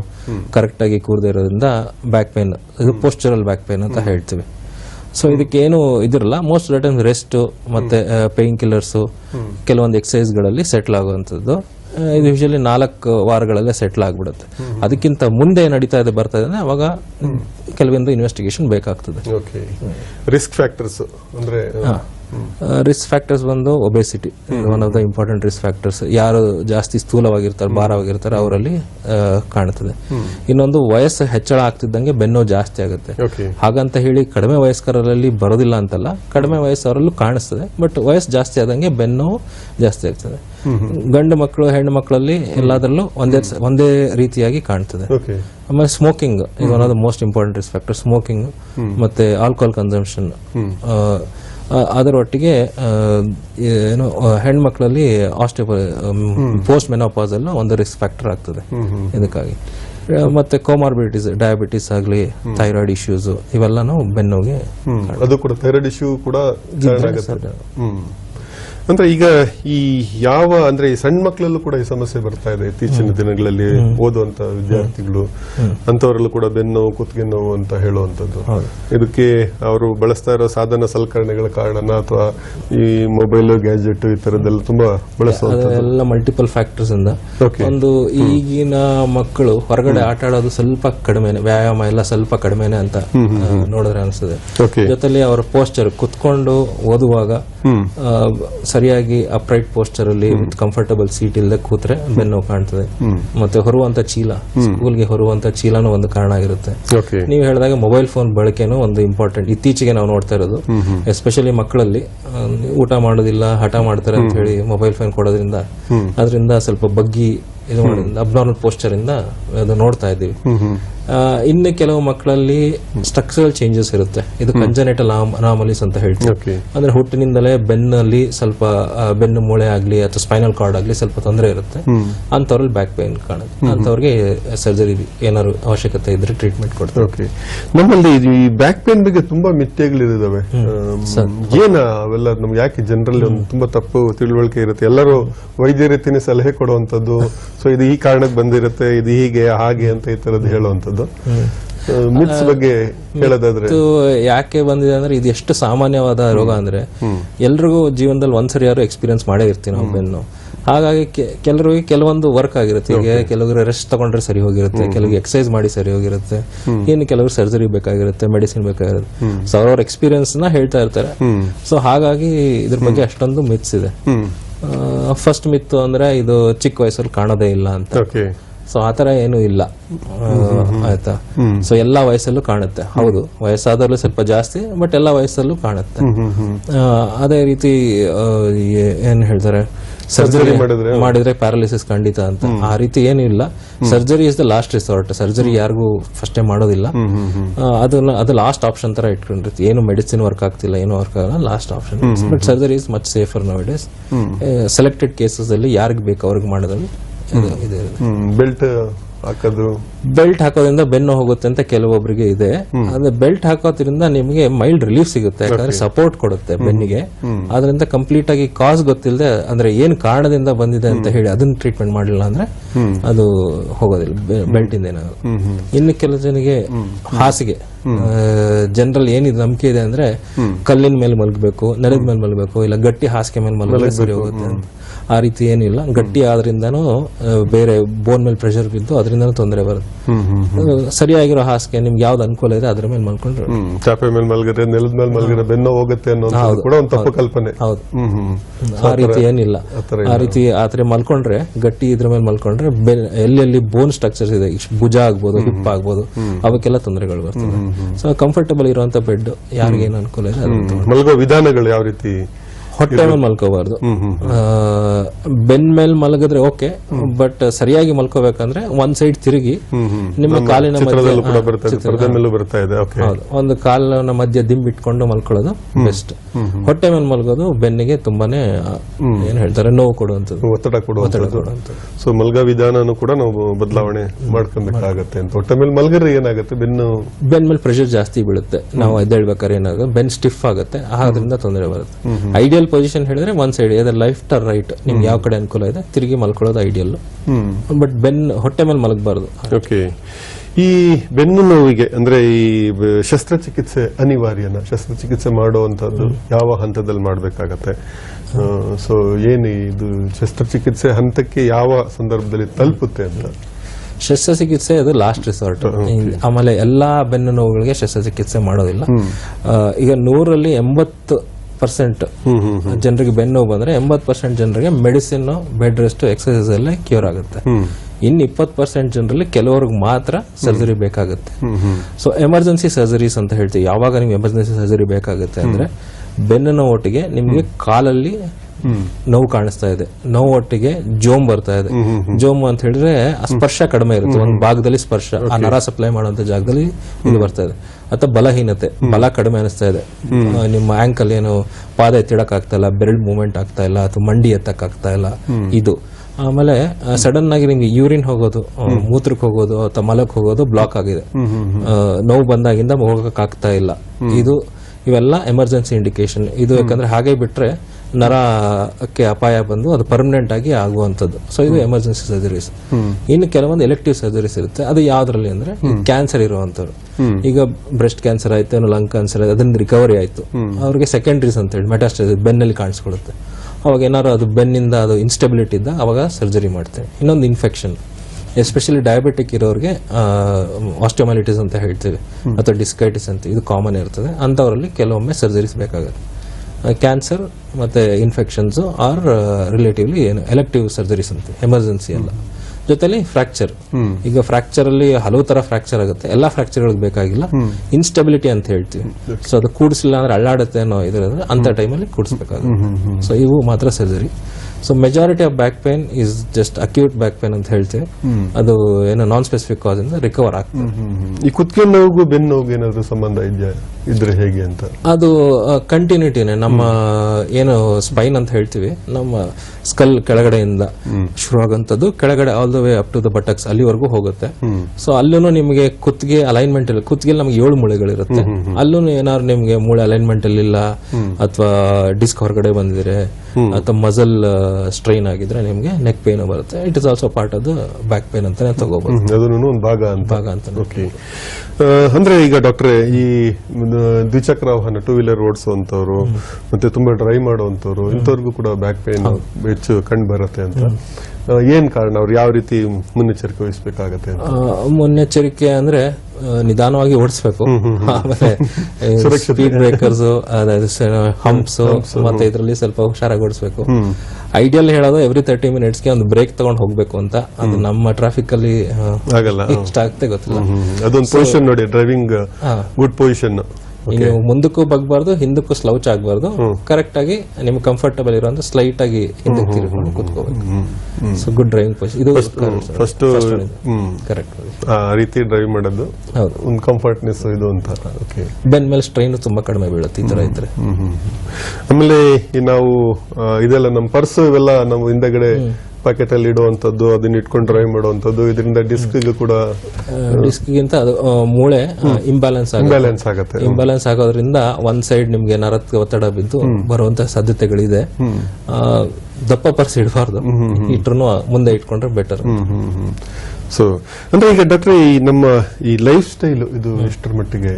ಕರೆಕ್ಟಾಗಿ ಕೂರದೆ ಇರೋದ್ರಿಂದ ಬ್ಯಾಕ್ ಪೇನ್ ಇದು ಪೋಸ್ಚರಲ್ ಬ್ಯಾಕ್ ಪೇನ್ ಅಂತ ಹೇಳ್ತೀವಿ. ಸೊ ಇದಕ್ಕೆ ಏನು ಇದಿರಲ್ಲ most of the time rest ಮತ್ತೆ ಪೇನ್ ಕಿಲ್ಲರ್ಸ್ ಕೆಲವೊಂದು ಎಕ್ಸಸೈಸ್ಗಳಲ್ಲಿ ಸೆಟ್ಲ್ ಆಗುವಂಥದ್ದು. ಇದು ಯೂಶಲಿ ನಾಲ್ಕು ವಾರಗಳಲ್ಲೇ ಸೆಟ್ಲ್ ಆಗಿಬಿಡುತ್ತೆ. ಅದಕ್ಕಿಂತ ಮುಂದೆ ನಡೀತಾ ಇದೆ ಬರ್ತಾ ಇದೆ ಅವಾಗ ಕೆಲವೊಂದು ಇನ್ವೆಸ್ಟಿಗೇಷನ್ ಬೇಕಾಗ್ತದೆ. ಓಕೆ ರಿಸ್ಕ್ ಫ್ಯಾಕ್ಟರ್ಸ್ ಅಂದ್ರೆ ರಿಸ್ಕ್ ಫ್ಯಾಕ್ಟರ್ಸ್ ಬಂದು obesity one of the important risk factors ಯಾರು ಜಾಸ್ತಿ ಸ್ಥೂಲವಾಗಿರ್ತಾರೆ ಭಾರವಾಗಿರ್ತಾರೆ ಅವರಲ್ಲಿ ಕಾಣ್ತದೆ ಇನ್ನೊಂದು ವಯಸ್ಸು ಹೆಚ್ಚಳ ಆಗ್ತಿದ್ದಂಗೆ ಬೆನ್ನು ಜಾಸ್ತಿ ಆಗುತ್ತೆ. ಹಾಗಂತ ಹೇಳಿ ಕಡಿಮೆ ವಯಸ್ಕರಲ್ಲಿ ಬರೋದಿಲ್ಲ ಅಂತಲ್ಲ ಕಡಿಮೆ ವಯಸ್ಸವರಲ್ಲೂ ಕಾಣಿಸ್ತದೆ ಬಟ್ ವಯಸ್ಸು ಜಾಸ್ತಿ ಆದಂಗೆ ಬೆನ್ನು ಜಾಸ್ತಿ ಆಗ್ತದೆ. ಗಂಡು ಮಕ್ಕಳು ಹೆಣ್ಣು ಮಕ್ಕಳಲ್ಲಿ ಎಲ್ಲದರಲ್ಲೂ ಒಂದೇ ಒಂದೇ ರೀತಿಯಾಗಿ ಕಾಣ್ತದೆ. ಆಮೇಲೆ ಸ್ಮೋಕಿಂಗ್ ಇದು one of the most important risk factor smoking ಮತ್ತೆ ಆಲ್ಕೋಹಾಲ್ ಕನ್ಸಂಪ್ಷನ್ ಅದರೊಟ್ಟಿಗೆ ಏನು ಹೆಣ್ಮಕ್ಳಲ್ಲಿ ಆಸ್ಟಿಯೋ ಪೋಸ್ಟ್ ಮೆನೋಪಾಸ್ ಎಲ್ಲ ಒಂದು ರಿಸ್ಕ್ ಫ್ಯಾಕ್ಟರ್ ಆಗ್ತದೆ. ಇದಕ್ಕಾಗಿ. ಮತ್ತೆ ಕೋಮಾರ್ಬಿಡಿಟೀಸ್ ಡಯಾಬಿಟಿಸ್ ಆಗಲಿ ಥೈರಾಯ್ಡ್ ಇಶ್ಯೂಸ್ ಇವೆಲ್ಲ ಬೆನ್ನುಗೆ ಅದು ಕೂಡ ಥೈರಾಯ್ಡ್ ಇಶ್ಯೂ ಕೂಡ ಅಂದ್ರೆ ಈಗ ಈ ಯಾವ ಅಂದ್ರೆ ಈ ಸಣ್ಣ ಮಕ್ಕಳಲ್ಲೂ ಕೂಡ ಈ ಸಮಸ್ಯೆ ಬರ್ತಾ ಇದೆ ಇತ್ತೀಚಿನ ದಿನಗಳಲ್ಲಿ ಓದುವಂತ ವಿದ್ಯಾರ್ಥಿಗಳು ಅಂತವರಲ್ಲೂ ಕೂಡ ಬೆನ್ನು ಕುತ್ತಿಗೆ ನೋವು ಅಂತ ಹೇಳುವಂತದ್ದು ಇದಕ್ಕೆ ಅವರು ಬಳಸ್ತಾ ಇರೋ ಸಾಧನ ಸಲಕರಣೆಗಳ ಕಾರಣನ ಅಥವಾ ಈ ಮೊಬೈಲ್ ಗ್ಯಾಜೆಟ್ ಈ ತರದ್ದೆಲ್ಲ ತುಂಬಾ ಬಳಸುವಂತ ಮಲ್ಟಿಪಲ್ ಫ್ಯಾಕ್ಟರ್ಸ್ ಇಂದ. ಒಂದು ಈಗಿನ ಮಕ್ಕಳು ಹೊರಗಡೆ ಆಟ ಆಡೋದು ಸ್ವಲ್ಪ ಕಡಿಮೆನೆ ವ್ಯಾಯಾಮ ಎಲ್ಲ ಸ್ವಲ್ಪ ಕಡಿಮೆನೆ ಅಂತ ನೋಡಿದ್ರೆ ಅನಿಸ್ತದೆ ಜೊತೆಲಿ ಅವರ ಪೋಸ್ಚರ್ ಕುತ್ಕೊಂಡು ಓದುವಾಗ ಸರಿಯಾಗಿ ಅಪ್ರೈಟ್ ಪೋಸ್ಟರ್ ಅಲ್ಲಿ ಕಂಫರ್ಟಬಲ್ ಸೀಟ್ ಇಲ್ಲದೆ ಕೂತ್ರೆ ಬೆನ್ನು ಕಾಣ್ತದೆ. ಮತ್ತೆ ಹೊರುವಂತ ಚೀಲ ಸ್ಕೂಲ್ಗೆ ಹೊರುವಂತ ಚೀಲನೂ ಒಂದು ಕಾರಣ ಆಗಿರುತ್ತೆ. ನೀವು ಹೇಳಿದಾಗ ಮೊಬೈಲ್ ಫೋನ್ ಬಳಕೆನೂ ಒಂದು ಇಂಪಾರ್ಟೆಂಟ್ ಇತ್ತೀಚೆಗೆ ನಾವು ನೋಡ್ತಾ ಇರೋದು ಎಸ್ಪೆಷಲಿ ಮಕ್ಕಳಲ್ಲಿ ಊಟ ಮಾಡೋದಿಲ್ಲ ಹಠ ಮಾಡ್ತಾರೆ ಅಂತ ಹೇಳಿ ಮೊಬೈಲ್ ಫೋನ್ ಕೊಡೋದ್ರಿಂದ ಅದರಿಂದ ಸ್ವಲ್ಪ ಬಗ್ಗಿ ಇದು ಅಬ್ನಾರ್ಮಲ್ ಪೋಸ್ಟರ್ ಇಂದ ನೋಡ್ತಾ ಇದ್ದೀವಿ. ಇನ್ನು ಕೆಲವು ಮಕ್ಕಳಲ್ಲಿ ಸ್ಟ್ರಕ್ಚರಲ್ ಚೇಂಜಸ್ ಇರುತ್ತೆ. ಇದು ಕಂಜನೆಟಲ್ ಅನಾಮಲೀಸ್ ಅಂತ ಹೇಳ್ತೀವಿ. ಅಂದ್ರೆ ಹುಟ್ಟಿನಿಂದಲೇ ಬೆನ್ನಲ್ಲಿ ಸ್ವಲ್ಪ ಬೆನ್ನು ಮೂಳೆ ಆಗ್ಲಿ ಅಥವಾ ಸ್ಪೈನಲ್ ಕಾರ್ಡ್ ಆಗ್ಲಿ ಸ್ವಲ್ಪ ತೊಂದರೆ ಇರುತ್ತೆ. ಅಂತವ್ರಲ್ಲಿ ಬ್ಯಾಕ್ ಪೇನ್ ಕಾಣುತ್ತೆ. ಅಂತವ್ರಿಗೆ ಸರ್ಜರಿ ಏನಾದ್ರು ಅವಶ್ಯಕತೆ ಇದ್ರೆ ಟ್ರೀಟ್ಮೆಂಟ್ ಕೊಡ್ತಾರೆ. ನಮ್ಮಲ್ಲಿ ಈ ಬ್ಯಾಕ್ ಪೇನ್ ಬಗ್ಗೆ ತುಂಬಾ ಮಿಥ್ಯೆಗಳಿದಾವೆ. ಏನ ಅವೆಲ್ಲ ನಮ್ಗೆ ಯಾಕೆ ಜನರಲ್ಲಿ ಒಂದು ತುಂಬಾ ತಪ್ಪು ತಿಳುವಳಿಕೆ ಇರುತ್ತೆ? ಎಲ್ಲರೂ ವೈದ್ಯರೀತಿನೇ ಸಲಹೆ ಕೊಡುವಂತದ್ದು ಸೊ ಇದು ಈ ಕಾರಣಕ್ಕೆ ಬಂದಿರುತ್ತೆ ಇದು ಹೀಗೆ ಹಾಗೆ ಅಂತ ಈ ತರದ್ದು ಮಿತ್ಸ್ ಬಗ್ಗೆ ಹೇಳೋದಾದ್ರೆ? ಇದು ಯಾಕೆ ಬಂದಿದೆ ಅಂದ್ರೆ ಇದು ಎಷ್ಟು ಸಾಮಾನ್ಯವಾದ ರೋಗ ಅಂದ್ರೆ ಎಲ್ರಿಗೂ ಜೀವನದಲ್ಲಿ ಒಂದ್ಸರಿ ಯಾರು ಎಕ್ಸ್ಪೀರಿಯನ್ಸ್ ಮಾಡೇ ಇರ್ತೀನಿ ನಾವು ಬೆನ್ನು. ಹಾಗಾಗಿ ಕೆಲವರಿಗೆ ಕೆಲವೊಂದು ವರ್ಕ್ ಆಗಿರುತ್ತೆ. ಈಗ ಕೆಲವರು ರೆಸ್ಟ್ ತಗೊಂಡ್ರೆ ಸರಿ ಹೋಗಿರುತ್ತೆ. ಕೆಲವರಿಗೆ ಎಕ್ಸರ್ಸೈಸ್ ಮಾಡಿ ಸರಿ ಹೋಗಿರುತ್ತೆ. ಇನ್ನು ಕೆಲವರು ಸರ್ಜರಿ ಬೇಕಾಗಿರುತ್ತೆ ಮೆಡಿಸಿನ್ ಬೇಕಾಗಿರುತ್ತೆ. ಸೊ ಅವ್ರವ್ರ ಎಕ್ಸ್ಪೀರಿಯನ್ಸ್ನ ಹೇಳ್ತಾ ಇರ್ತಾರೆ. ಸೊ ಹಾಗಾಗಿ ಇದ್ರ ಬಗ್ಗೆ ಅಷ್ಟೊಂದು ಮಿತ್ಸ್ ಇದೆ. ಫಸ್ಟ್ ಮಿತ್ ಅಂದ್ರೆ ಇದು ಚಿಕ್ಕ ವಯಸ್ಸಲ್ಲಿ ಕಾಣೋದೇ ಇಲ್ಲ ಅಂತ. ಓಕೆ ಆ ಆತರ ಏನು ಇಲ್ಲ. ಆಯ್ತಾ? ಸೊ ಎಲ್ಲಾ ವಯಸ್ಸಲ್ಲೂ ಕಾಣುತ್ತೆ. ಹೌದು. ವಯಸ್ಸಾದಲ್ಲೂ ಸ್ವಲ್ಪ ಜಾಸ್ತಿ ಬಟ್ ಎಲ್ಲಾ ವಯಸ್ಸಲ್ಲೂ ಕಾಣುತ್ತೆ. ಅದೇ ರೀತಿ ಏನ್ ಹೇಳ್ತಾರೆ? ಸರ್ಜರಿ ಮಾಡಿದ್ರೆ ಪ್ಯಾರಾಲಿಸಿಸ್ ಖಂಡಿತ ಅಂತ. ಆ ರೀತಿ ಏನು ಇಲ್ಲ. Surgery is the last resort surgery ಯಾರಿಗೂ ಫಸ್ಟೇ ಮಾಡೋದಿಲ್ಲ. ಅದನ್ನ ಅದು ಲಾಸ್ಟ್ ಆಪ್ಷನ್ ತರ ಇಟ್ಕೊಂಡಿರ್ತೀವಿ. ಏನು ಮೆಡಿಸಿನ್ ವರ್ಕ್ ಆಗ್ತಿಲ್ಲ ಏನು ವರ್ಕ್ ಆಗಲ್ಲ last option but surgery is much safer nowadays selected cases ಅಲ್ಲಿ ಯಾರಿಗೆ ಬೇಕು ಅವ್ರಿಗೆ ಮಾಡೋದ್ರಲ್ಲಿ ಬೆಲ್ಟ್ ಹಾಕೋದು ಬೆಲ್ಟ್ ಹಾಕೋದ್ರಿಂದ ಬೆನ್ನು ಹೋಗುತ್ತೆ ಅಂತ ಕೆಲವೊಬ್ಬರಿಗೆ ಇದೆ. ಆದ್ರೆ ಬೆಲ್ಟ್ ಹಾಕೋದ್ರಿಂದ ನಿಮಗೆ ಮೈಲ್ಡ್ ರಿಲೀಫ್ ಸಿಗುತ್ತೆ ಯಾಕಂದ್ರೆ ಸಪೋರ್ಟ್ ಕೊಡುತ್ತೆ ಬೆನ್ನಿಗೆ. ಅದರಿಂದ ಕಂಪ್ಲೀಟ್ ಆಗಿ ಕಾಸ್ ಗೊತ್ತಿಲ್ಲದೆ ಅಂದ್ರೆ ಏನ್ ಕಾರಣದಿಂದ ಬಂದಿದೆ ಅಂತ ಹೇಳಿ ಅದನ್ನ ಟ್ರೀಟ್ಮೆಂಟ್ ಮಾಡಲಿಲ್ಲ ಅಂದ್ರೆ ಅದು ಹೋಗೋದಿಲ್ಲ ಬೆಲ್ಟ್ ಇಂದ ಏನಾದ್ರು. ಇನ್ನು ಕೆಲವು ಜನಗೆ ಹಾಸಿಗೆ ಜನರಲ್ ಏನಿದೆ ನಂಬಿಕೆ ಇದೆ ಅಂದ್ರೆ ಕಲ್ಲಿನ ಮೇಲೆ ಮಲಗಬೇಕು ನೆಲದ ಮೇಲೆ ಮಲಗಬೇಕು ಇಲ್ಲ ಗಟ್ಟಿ ಹಾಸಿಗೆ ಮೇಲೆ ಮಲಗಬೇಕು. ಸರಿ ಹೋಗುತ್ತೆ ಅಂತ. ಆ ರೀತಿ ಏನಿಲ್ಲ. ಗಟ್ಟಿ ಆದ್ರಿಂದನೂ ಬೇರೆ ಬೋನ್ ಮೇಲೆ ಪ್ರೆಷರ್ ಬಿದ್ದು ಅದರಿಂದನೂ ತೊಂದರೆ ಬರುತ್ತೆ. ಸರಿಯಾಗಿರೋ ಹಾಸಿಗೆ ನಿಮ್ಗೆ ಯಾವ್ದು ಅನುಕೂಲ ಇದೆ ಅದ್ರ ಮೇಲೆ ಮಲ್ಕೊಂಡ್ರೆ ಚಾಪೆ ಮೇಲೆ ಮಲ್ಗರೆ ನೆಲದ ಮೇಲೆ ಮಲ್ಗರೆ ಬೆನ್ನ ಹೋಗುತ್ತೆ ಅನ್ನೋದು ಕೂಡ ಒಂದು ತಪ್ಪು ಕಲ್ಪನೆ. ಹೌದು. ಆ ರೀತಿ ಏನಿಲ್ಲ. ಆ ರೀತಿ ಆತರ ಮಲ್ಕೊಂಡ್ರೆ ಗಟ್ಟಿ ಇದ್ರ ಮೇಲೆ ಮಲ್ಕೊಂಡ್ರೆ ಎಲ್ಲೆಲ್ಲಿ ಬೋನ್ ಸ್ಟ್ರಕ್ಚರ್ಸ್ ಇದೆ ಭುಜ ಆಗ್ಬೋದು ಹಿಪ್ ಆಗ್ಬೋದು ಅವಕ್ಕೆಲ್ಲ ತೊಂದರೆಗಳು ಬರ್ತವೆ. ಸೊ ಕಂಫರ್ಟಬಲ್ ಇರುವಂತ ಬೆಡ್ ಯಾರಿಗೇನು ಅನುಕೂಲ ಇದೆ ಮಲಗೋ ವಿಧಾನಗಳು ಯಾವ ರೀತಿ? ಹೊಟ್ಟೆ ಮೇಲೆ ಮಲ್ಕೋಬಾರ್ದು. ಬೆನ್ ಮೇಲೆ ಮಲಗಿದ್ರೆ ಓಕೆ ಬಟ್ ಸರಿಯಾಗಿ ಮಲ್ಕೋಬೇಕಂದ್ರೆ ಒಂದ್ ಸೈಡ್ ತಿರುಗಿ ನಿಮ್ಮ ಕಾಲಿನ ಒಂದು ಕಾಲಿನ ಮಧ್ಯ ದಿಂಬಿಟ್ಕೊಂಡು ಮಲ್ಕೊಳ್ಳೋದು ಬೆಸ್ಟ್. ಹೊಟ್ಟೆ ಮೇಲೆ ಮಲ್ಗೋದು ಬೆನ್ನಿಗೆ ತುಂಬಾನೇ ಏನ್ ಹೇಳ್ತಾರೆ ನೋವು ಕೊಡುವಂಥದ್ದು. ಒತ್ತಡ ಕೊಡುವಂಥದ್ದು. ಸೊ ಮಲ್ಗ ವಿಧಾನನೂ ಕೂಡ ನಾವು ಬದಲಾವಣೆ ಮಾಡ್ಕೊಬೇಕಾಗತ್ತೆ ಅಂತ. ಹೊಟ್ಟೆ ಮೇಲೆ ಮಲ್ಗರೆ ಏನಾಗುತ್ತೆ? ಬೆನ್ನು ಬೆನ್ ಮೇಲೆ ಪ್ರೆಷರ್ ಜಾಸ್ತಿ ಬೀಳುತ್ತೆ. ನಾವು ಎದ್ದೇಳ್ಬೇಕಾದ್ರೆ ಏನಾಗುತ್ತೆ? ಬೆನ್ ಸ್ಟಿಫ್ ಆಗುತ್ತೆ ಆದ್ರಿಂದ ತೊಂದರೆ ಬರುತ್ತೆ. ಐಡಿಯಲ್ ಪೊಸಿಷನ್ ಹೇಳಿದ್ರೆ ಒನ್ ಸೈಡ್ ಅದೇ ಲೆಫ್ಟ್ ಆರ್ ರೈಟ್ ನಿಮ್ಗೆ ಯಾವ ಕಡೆ ಅನುಕೂಲ ಇದೆ? ತಿರುಗಿ ಮಲ್ಕೊಳ್ಳೋದು ಐಡಿಯಲ್ ಬಟ್ ಬೆನ್ ಹೊಟ್ಟೆ ಮೇಲೆ ಮಲಗಬಾರ್ದು. ಓಕೆ ಈ ಬೆನ್ನು ನೋವಿಗೆ ಅಂದ್ರೆ ಈ ಶಸ್ತ್ರಚಿಕಿತ್ಸೆ ಅನಿವಾರ್ಯನ ಶಸ್ತ್ರಚಿಕಿತ್ಸೆ ಮಾಡುವಂತದ್ದು ಯಾವ ಹಂತದಲ್ಲಿ ಮಾಡಬೇಕಾಗತ್ತೆ? ಸೊ ಏನು ಇದು ಶಸ್ತ್ರಚಿಕಿತ್ಸೆ ಹಂತಕ್ಕೆ ಯಾವ ಸಂದರ್ಭದಲ್ಲಿ ತಲುಪುತ್ತೆ ಅಂತ? ಶಸ್ತ್ರಚಿಕಿತ್ಸೆ ಅದು ಲಾಸ್ಟ್ ರಿಸಾರ್ಟ್ ಆಮೇಲೆ ಎಲ್ಲಾ ಬೆನ್ನು ನೋವುಗಳಿಗೆ ಶಸ್ತ್ರಚಿಕಿತ್ಸೆ ಮಾಡೋದಿಲ್ಲ. ಈಗ ನೂರಲ್ಲಿ ಎಂಬತ್ತು ಪರ್ಸೆಂಟ್ ಜನರಿಗೆ ಬೆನ್ನು ನೋವು ಬಂದ್ರೆ ಎಂಬತ್ತು ಪರ್ಸೆಂಟ್ ಜನರಿಗೆ ಮೆಡಿಸಿನ್ ಬೆಡ್ ರೆಸ್ಟ್ ಎಕ್ಸರ್ಸೈಸ್ ಎಲ್ಲ ಕ್ಯೂರ್ ಆಗುತ್ತೆ. ಇನ್ನು ಇಪ್ಪತ್ತು ಪರ್ಸೆಂಟ್ ಜನರಲ್ಲಿ ಕೆಲವರಿಗೆ ಮಾತ್ರ ಸರ್ಜರಿ ಬೇಕಾಗುತ್ತೆ. ಸೊ ಎಮರ್ಜೆನ್ಸಿ ಸರ್ಜರೀಸ್ ಅಂತ ಹೇಳ್ತೀವಿ. ಯಾವಾಗ ನಿಮ್ಗೆ ಎಮರ್ಜೆನ್ಸಿ ಸರ್ಜರಿ ಬೇಕಾಗುತ್ತೆ ಅಂದ್ರೆ ಬೆನ್ನಿನ ಒಟ್ಟಿಗೆ ನಿಮ್ಗೆ ಕಾಲಲ್ಲಿ ನೋವು ಕಾಣಿಸ್ತಾ ಇದೆ. ನೋವು ಒಟ್ಟಿಗೆ ಜೋಮ್ ಬರ್ತಾ ಇದೆ. ಜೋಮ್ ಅಂತ ಹೇಳಿದ್ರೆ ಆ ಸ್ಪರ್ಶ ಕಡಿಮೆ ಇರುತ್ತೆ. ಒಂದು ಭಾಗದಲ್ಲಿ ಸ್ಪರ್ಶ. ಆ ನರ ಸಪ್ಲೈ ಮಾಡುವಂತ ಜಾಗದಲ್ಲಿ ಇದು ಬರ್ತಾ ಇದೆ. ಅಥವಾ ಬಲಹೀನತೆ. ಬಲ ಕಡಿಮೆ ಅನಿಸ್ತಾ ಇದೆ. ನಿಮ್ಮ ಆಂಕಲ್ ಏನು ಪಾದ ಎತ್ತಿಡಕ್ ಆಗ್ತಾ ಇಲ್ಲ ಬೆರಳ್ ಮೂವ್ಮೆಂಟ್ ಆಗ್ತಾ ಇಲ್ಲ ಅಥವಾ ಮಂಡಿ ಎತ್ತಕ್ ಆಗ್ತಾ ಇಲ್ಲ ಇದು. ಆಮೇಲೆ ಸಡನ್ ಆಗಿ ನಿಮ್ಗೆ ಯೂರಿನ್ ಹೋಗೋದು ಮೂತ್ರಕ್ಕೆ ಹೋಗೋದು ಅಥವಾ ಮಲಕ್ಕೆ ಹೋಗೋದು ಬ್ಲಾಕ್ ಆಗಿದೆ. ನೋವು ಬಂದಾಗಿಂದ ಹೋಗಕ್ ಆಗ್ತಾ ಇಲ್ಲ. ಇದು ಇವೆಲ್ಲ ಎಮರ್ಜೆನ್ಸಿ ಇಂಡಿಕೇಶನ್ ಇದು ಯಾಕಂದ್ರೆ ಹಾಗೆ ಬಿಟ್ರೆ ನರಕ್ಕೆ ಅಪಾಯ ಬಂದು ಅದು ಪರ್ಮನೆಂಟ್ ಆಗಿ ಆಗುವಂಥದ್ದು. ಸೊ ಇದು ಎಮರ್ಜೆನ್ಸಿ ಸರ್ಜರೀಸ್ ಇನ್ನು ಕೆಲವೊಂದು ಎಲೆಕ್ಟಿವ್ ಸರ್ಜರೀಸ್ ಇರುತ್ತೆ. ಅದು ಯಾವ್ದ್ರಲ್ಲಿ ಅಂದ್ರೆ ಕ್ಯಾನ್ಸರ್ ಇರುವಂತವ್ರು ಈಗ ಬ್ರೆಸ್ಟ್ ಕ್ಯಾನ್ಸರ್ ಆಯ್ತು ಏನೋ ಲಂಗ್ ಕ್ಯಾನ್ಸರ್ ಆಯ್ತು ಅದರಿಂದ ರಿಕವರಿ ಆಯ್ತು. ಅವ್ರಿಗೆ ಸೆಕೆಂಡ್ರೀಸ್ ಅಂತ ಹೇಳಿ ಮೆಟಾಸ್ಟೈಸ್ ಬೆನ್ನಲ್ಲಿ ಕಾಣಿಸ್ಕೊಡುತ್ತೆ. ಅವಾಗ ಏನಾದ್ರು ಅದು ಬೆನ್ನಿಂದ ಅದು ಇನ್ಸ್ಟೆಬಿಲಿಟಿ ಇದ್ದ ಅವಾಗ ಸರ್ಜರಿ ಮಾಡ್ತೇವೆ. ಇನ್ನೊಂದು ಇನ್ಫೆಕ್ಷನ್ ಎಸ್ಪೆಷಲಿ ಡಯಾಬಿಟಿಕ್ ಇರೋರಿಗೆ ಆಸ್ಟೊಮಾಲಿಟಿಸ್ ಅಂತ ಹೇಳ್ತೀವಿ. ಅಥವಾ ಡಿಸ್ಕೈಟಿಸ್ ಅಂತ ಇದು ಕಾಮನ್ ಇರ್ತದೆ. ಅಂಥವರಲ್ಲಿ ಕೆಲವೊಮ್ಮೆ ಸರ್ಜರೀಸ್ ಬೇಕಾಗುತ್ತೆ. ಕ್ಯಾನ್ಸರ್ ಮತ್ತೆ ಇನ್ಫೆಕ್ಷನ್ಸ್ ಆರ್ ರಿಲೇಟಿವ್ಲಿ ಏನು ಎಲೆಕ್ಟಿವ್ ಸರ್ಜರೀಸ್ ಅಂತ ಎಮರ್ಜೆನ್ಸಿ ಎಲ್ಲ. ಜೊತೆಲಿ ಫ್ರಾಕ್ಚರ್ ಈಗ ಫ್ರಾಕ್ಚರ್ ಅಲ್ಲಿ ಹಲವು ತರ ಫ್ರಾಕ್ಚರ್ ಆಗುತ್ತೆ. ಎಲ್ಲಾ ಫ್ರಾಕ್ಚರ್ಗಳಿಗೆ ಬೇಕಾಗಿಲ್ಲ. ಇನ್ಸ್ಟೆಬಿಲಿಟಿ ಅಂತ ಹೇಳ್ತೀವಿ. ಸೊ ಅದು ಕೂಡಿಸಿಲ್ಲ ಅಂದ್ರೆ ಅಳ್ಳಾಡುತ್ತೆ ಅನ್ನೋ ಇದ್ರೆ ಅಂತ ಟೈಮಲ್ಲಿ ಕೂಡಿಸ್ಬೇಕಾಗುತ್ತೆ. ಸೊ ಇವು ಮಾತ್ರ surgery so majority of back pain is just acute back pain ಅಂತ ಹೇಳ್ತೇವೆ. ಅದು ಏನೋ ನಾನ್ ಸ್ಪೆಸಿಫಿಕ್ ಕಾಸ್ ಇಂದ ರಿಕವರ್ ಆಗ್ತದೆ. ಈ ಕುತ್ತಿಗೆ ನೋವು ಬೆನ್ನು ನೋವು ಏನಾದ್ರು ಸಂಬಂಧ ಇದೆಯಾ? ಇದ್ರೆ ಹೇಗೆ ಅಂತ? ಅದು ಕಂಟಿನ್ಯೂಟಿನೇ ನಮ್ಮ ಏನು ಸ್ಪೈನ್ ಅಂತ ಹೇಳ್ತೀವಿ ನಮ್ಮ ಸ್ಕಲ್ ಕೆಳಗಡೆಯಿಂದ ಶುರುವಾಗಂತದ್ದು ಕೆಳಗಡೆ all the way up to the buttocks ಅಲ್ಲಿವರೆಗೂ ಹೋಗುತ್ತೆ. ಸೊ ಅಲ್ಲೂ ನಿಮಗೆ ಕುತ್ತಿಗೆ ಅಲೈನ್ಮೆಂಟ್ ಇಲ್ಲ. ಕುತ್ತಿಗೆ ನಮ್ಗೆ ಏಳು ಮೂಳೆಗಳಿರುತ್ತೆ. ಅಲ್ಲೂ ಏನಾದ್ರು ನಿಮಗೆ ಮೂಳೆ ಅಲೈನ್ಮೆಂಟ್ ಅಲ್ಲಿ ಇಲ್ಲ ಅಥವಾ ಡಿಸ್ಕ್ ಹೊರಗಡೆ ಬಂದಿದ್ರೆ ಅಥವಾ ಮಸಲ್ ಸ್ಟ್ರೈನ್ ಆಗಿದ್ರೆ ನಿಮಗೆ ನೆಕ್ ಪೇನ್ ಬರುತ್ತೆ. It is also part of the back pain ಅಂತಾನೆ ತಗೋಬಹುದು ಅದನ್ನು ಒಂದು ಭಾಗ ಅಂತ. ಭಾಗ ಅಂತ. ಅಂದ್ರೆ ಈಗ ಡಾಕ್ಟ್ರೆ ಈ ದ್ವಿಚಕ್ರ ವಾಹನ ಟೂ ವೀಲರ್ ಓಡಿಸುವಂತವ್ರು ಮತ್ತೆ ತುಂಬಾ ಡ್ರೈವ್ ಮಾಡುವಂತವ್ರು ಇಂಥವ್ರಿಗೂ ಕೂಡ ಬ್ಯಾಕ್ ಪೇನ್ ಹೆಚ್ಚು ಕಂಡು ಬರುತ್ತೆ ಅಂತ. ಏನು ಕಾರಣ? ಅವ್ರು ಯಾವ ರೀತಿ ಮುನ್ನೆಚ್ಚರಿಕೆ ವಹಿಸಬೇಕಾಗತ್ತೆ ಮುನ್ನೆಚ್ಚರಿಕೆ ಅಂದ್ರೆ ನಿಧಾನವಾಗಿ ಓಡಿಸ್ಬೇಕು. ಆಮೇಲೆ ಸ್ಪೀಡ್ ಬ್ರೇಕರ್ಸ್ ಹಂಪ್ಸ್ ಮತ್ತೆ ಇದರಲ್ಲಿ ಸ್ವಲ್ಪ ಹುಷಾರಾಗಿ ಓಡಿಸ್ಬೇಕು. ಐಡಿಯಲ್ ಹೇಳೋದು ಎವ್ರಿ ತರ್ಟಿ ಮಿನಿಟ್ಸ್ಗೆ ಒಂದು ಬ್ರೇಕ್ ತಗೊಂಡು ಹೋಗ್ಬೇಕು ಅಂತ. ಅದು ನಮ್ಮ ಟ್ರಾಫಿಕ್ ಅಲ್ಲಿ ಆಗಲ್ಲ ಇಷ್ಟ ಆಗ್ತೇ ಗೊತ್ತಿಲ್ಲ. ಅದೊಂದು ಪೊಸಿಷನ್ ನೋಡಿ ಡ್ರೈವಿಂಗ್ ಗುಡ್ ಪೊಸಿಷನ್ ನೀವು ಮುಂದಕ್ಕೂ ಬಗ್ಬಾರ್ದು ಹಿಂದಕ್ಕೂ ಸ್ಲೌಚ್ ಆಗಬಾರ್ದು. ಕರೆಕ್ಟ್ ಆಗಿ ನಿಮ್ಗೆ ಕಂಫರ್ಟಬಲ್ ಇರೋ ಸ್ಲೈಟ್ ಆಗಿ ಹಿಂದಕ್ಕೆ ತಿರ್ಕೊಂಡು ಕುತ್ಕೋಬೇಕು. ಸೊ ಗುಡ್ ಡ್ರೈವಿಂಗ್ ಇದು ಫಸ್ಟ್ ಕರೆಕ್ಟ್ ಆ ರೀತಿ ಡ್ರೈವ್ ಮಾಡೋದು. ಹೌದು. ಒಂದು ಕಂಫರ್ಟ್ನೆಸ್ ಇದು ಅಂತ. ಓಕೆ ಬೆನ್ ಮೇಲೆ ಸ್ಟ್ರೈನ್ ತುಂಬಾ ಕಡಿಮೆ ಬೀಳುತ್ತೆ ಈ ತರ ಇದ್ರೆ. ಆಮೇಲೆ ಈ ನಾವು ಇದೆಲ್ಲ ನಮ್ಮ ಪರ್ಸ್ ಇವೆಲ್ಲ ನಾವು ಹಿಂದಗಡೆ ಪ್ಯಾಕೆಟ್ ಅಲ್ಲಿ ಇಡುವಂತದ್ದು ಅದನ್ನ ಇಟ್ಕೊಂಡು ಡ್ರೈವ್ ಮಾಡುವಂತದ್ದು ಇದರಿಂದ ಡಿಸ್ಕ್ ಕೂಡ ಡಿಸ್ಕ್ ಗಿಂತ ಅದು ಮೂಳೆ ಇಂಬ್ಯಾಲೆನ್ಸ್ ಆಗುತ್ತೆ. ಬ್ಯಾಲೆನ್ಸ್ ಆಗತ್ತೆ. ಇಂಬ್ಯಾಲೆನ್ಸ್ ಆಗೋದ್ರಿಂದ ಒಂದ್ ಸೈಡ್ ನಿಮ್ಗೆ ನರಕ್ಕೆ ಒತ್ತಡ ಬಿದ್ದು ಬರುವಂತ ಸಾಧ್ಯತೆಗಳಿದೆ. ದಪ್ಪ ಪರ್ಸ್ ಇಡಬಾರ್ದು. ಇಟ್ರು ಮುಂದೆ ಇಟ್ಕೊಂಡ್ರೆ ಬೆಟರ್ ಸೊ ಅಂದ್ರೆ ಈಗ ಡಾಕ್ಟರ್ ಈ ನಮ್ಮ ಈ ಲೈಫ್ ಸ್ಟೈಲ್ ಇದು ಎಷ್ಟರ ಮಟ್ಟಿಗೆ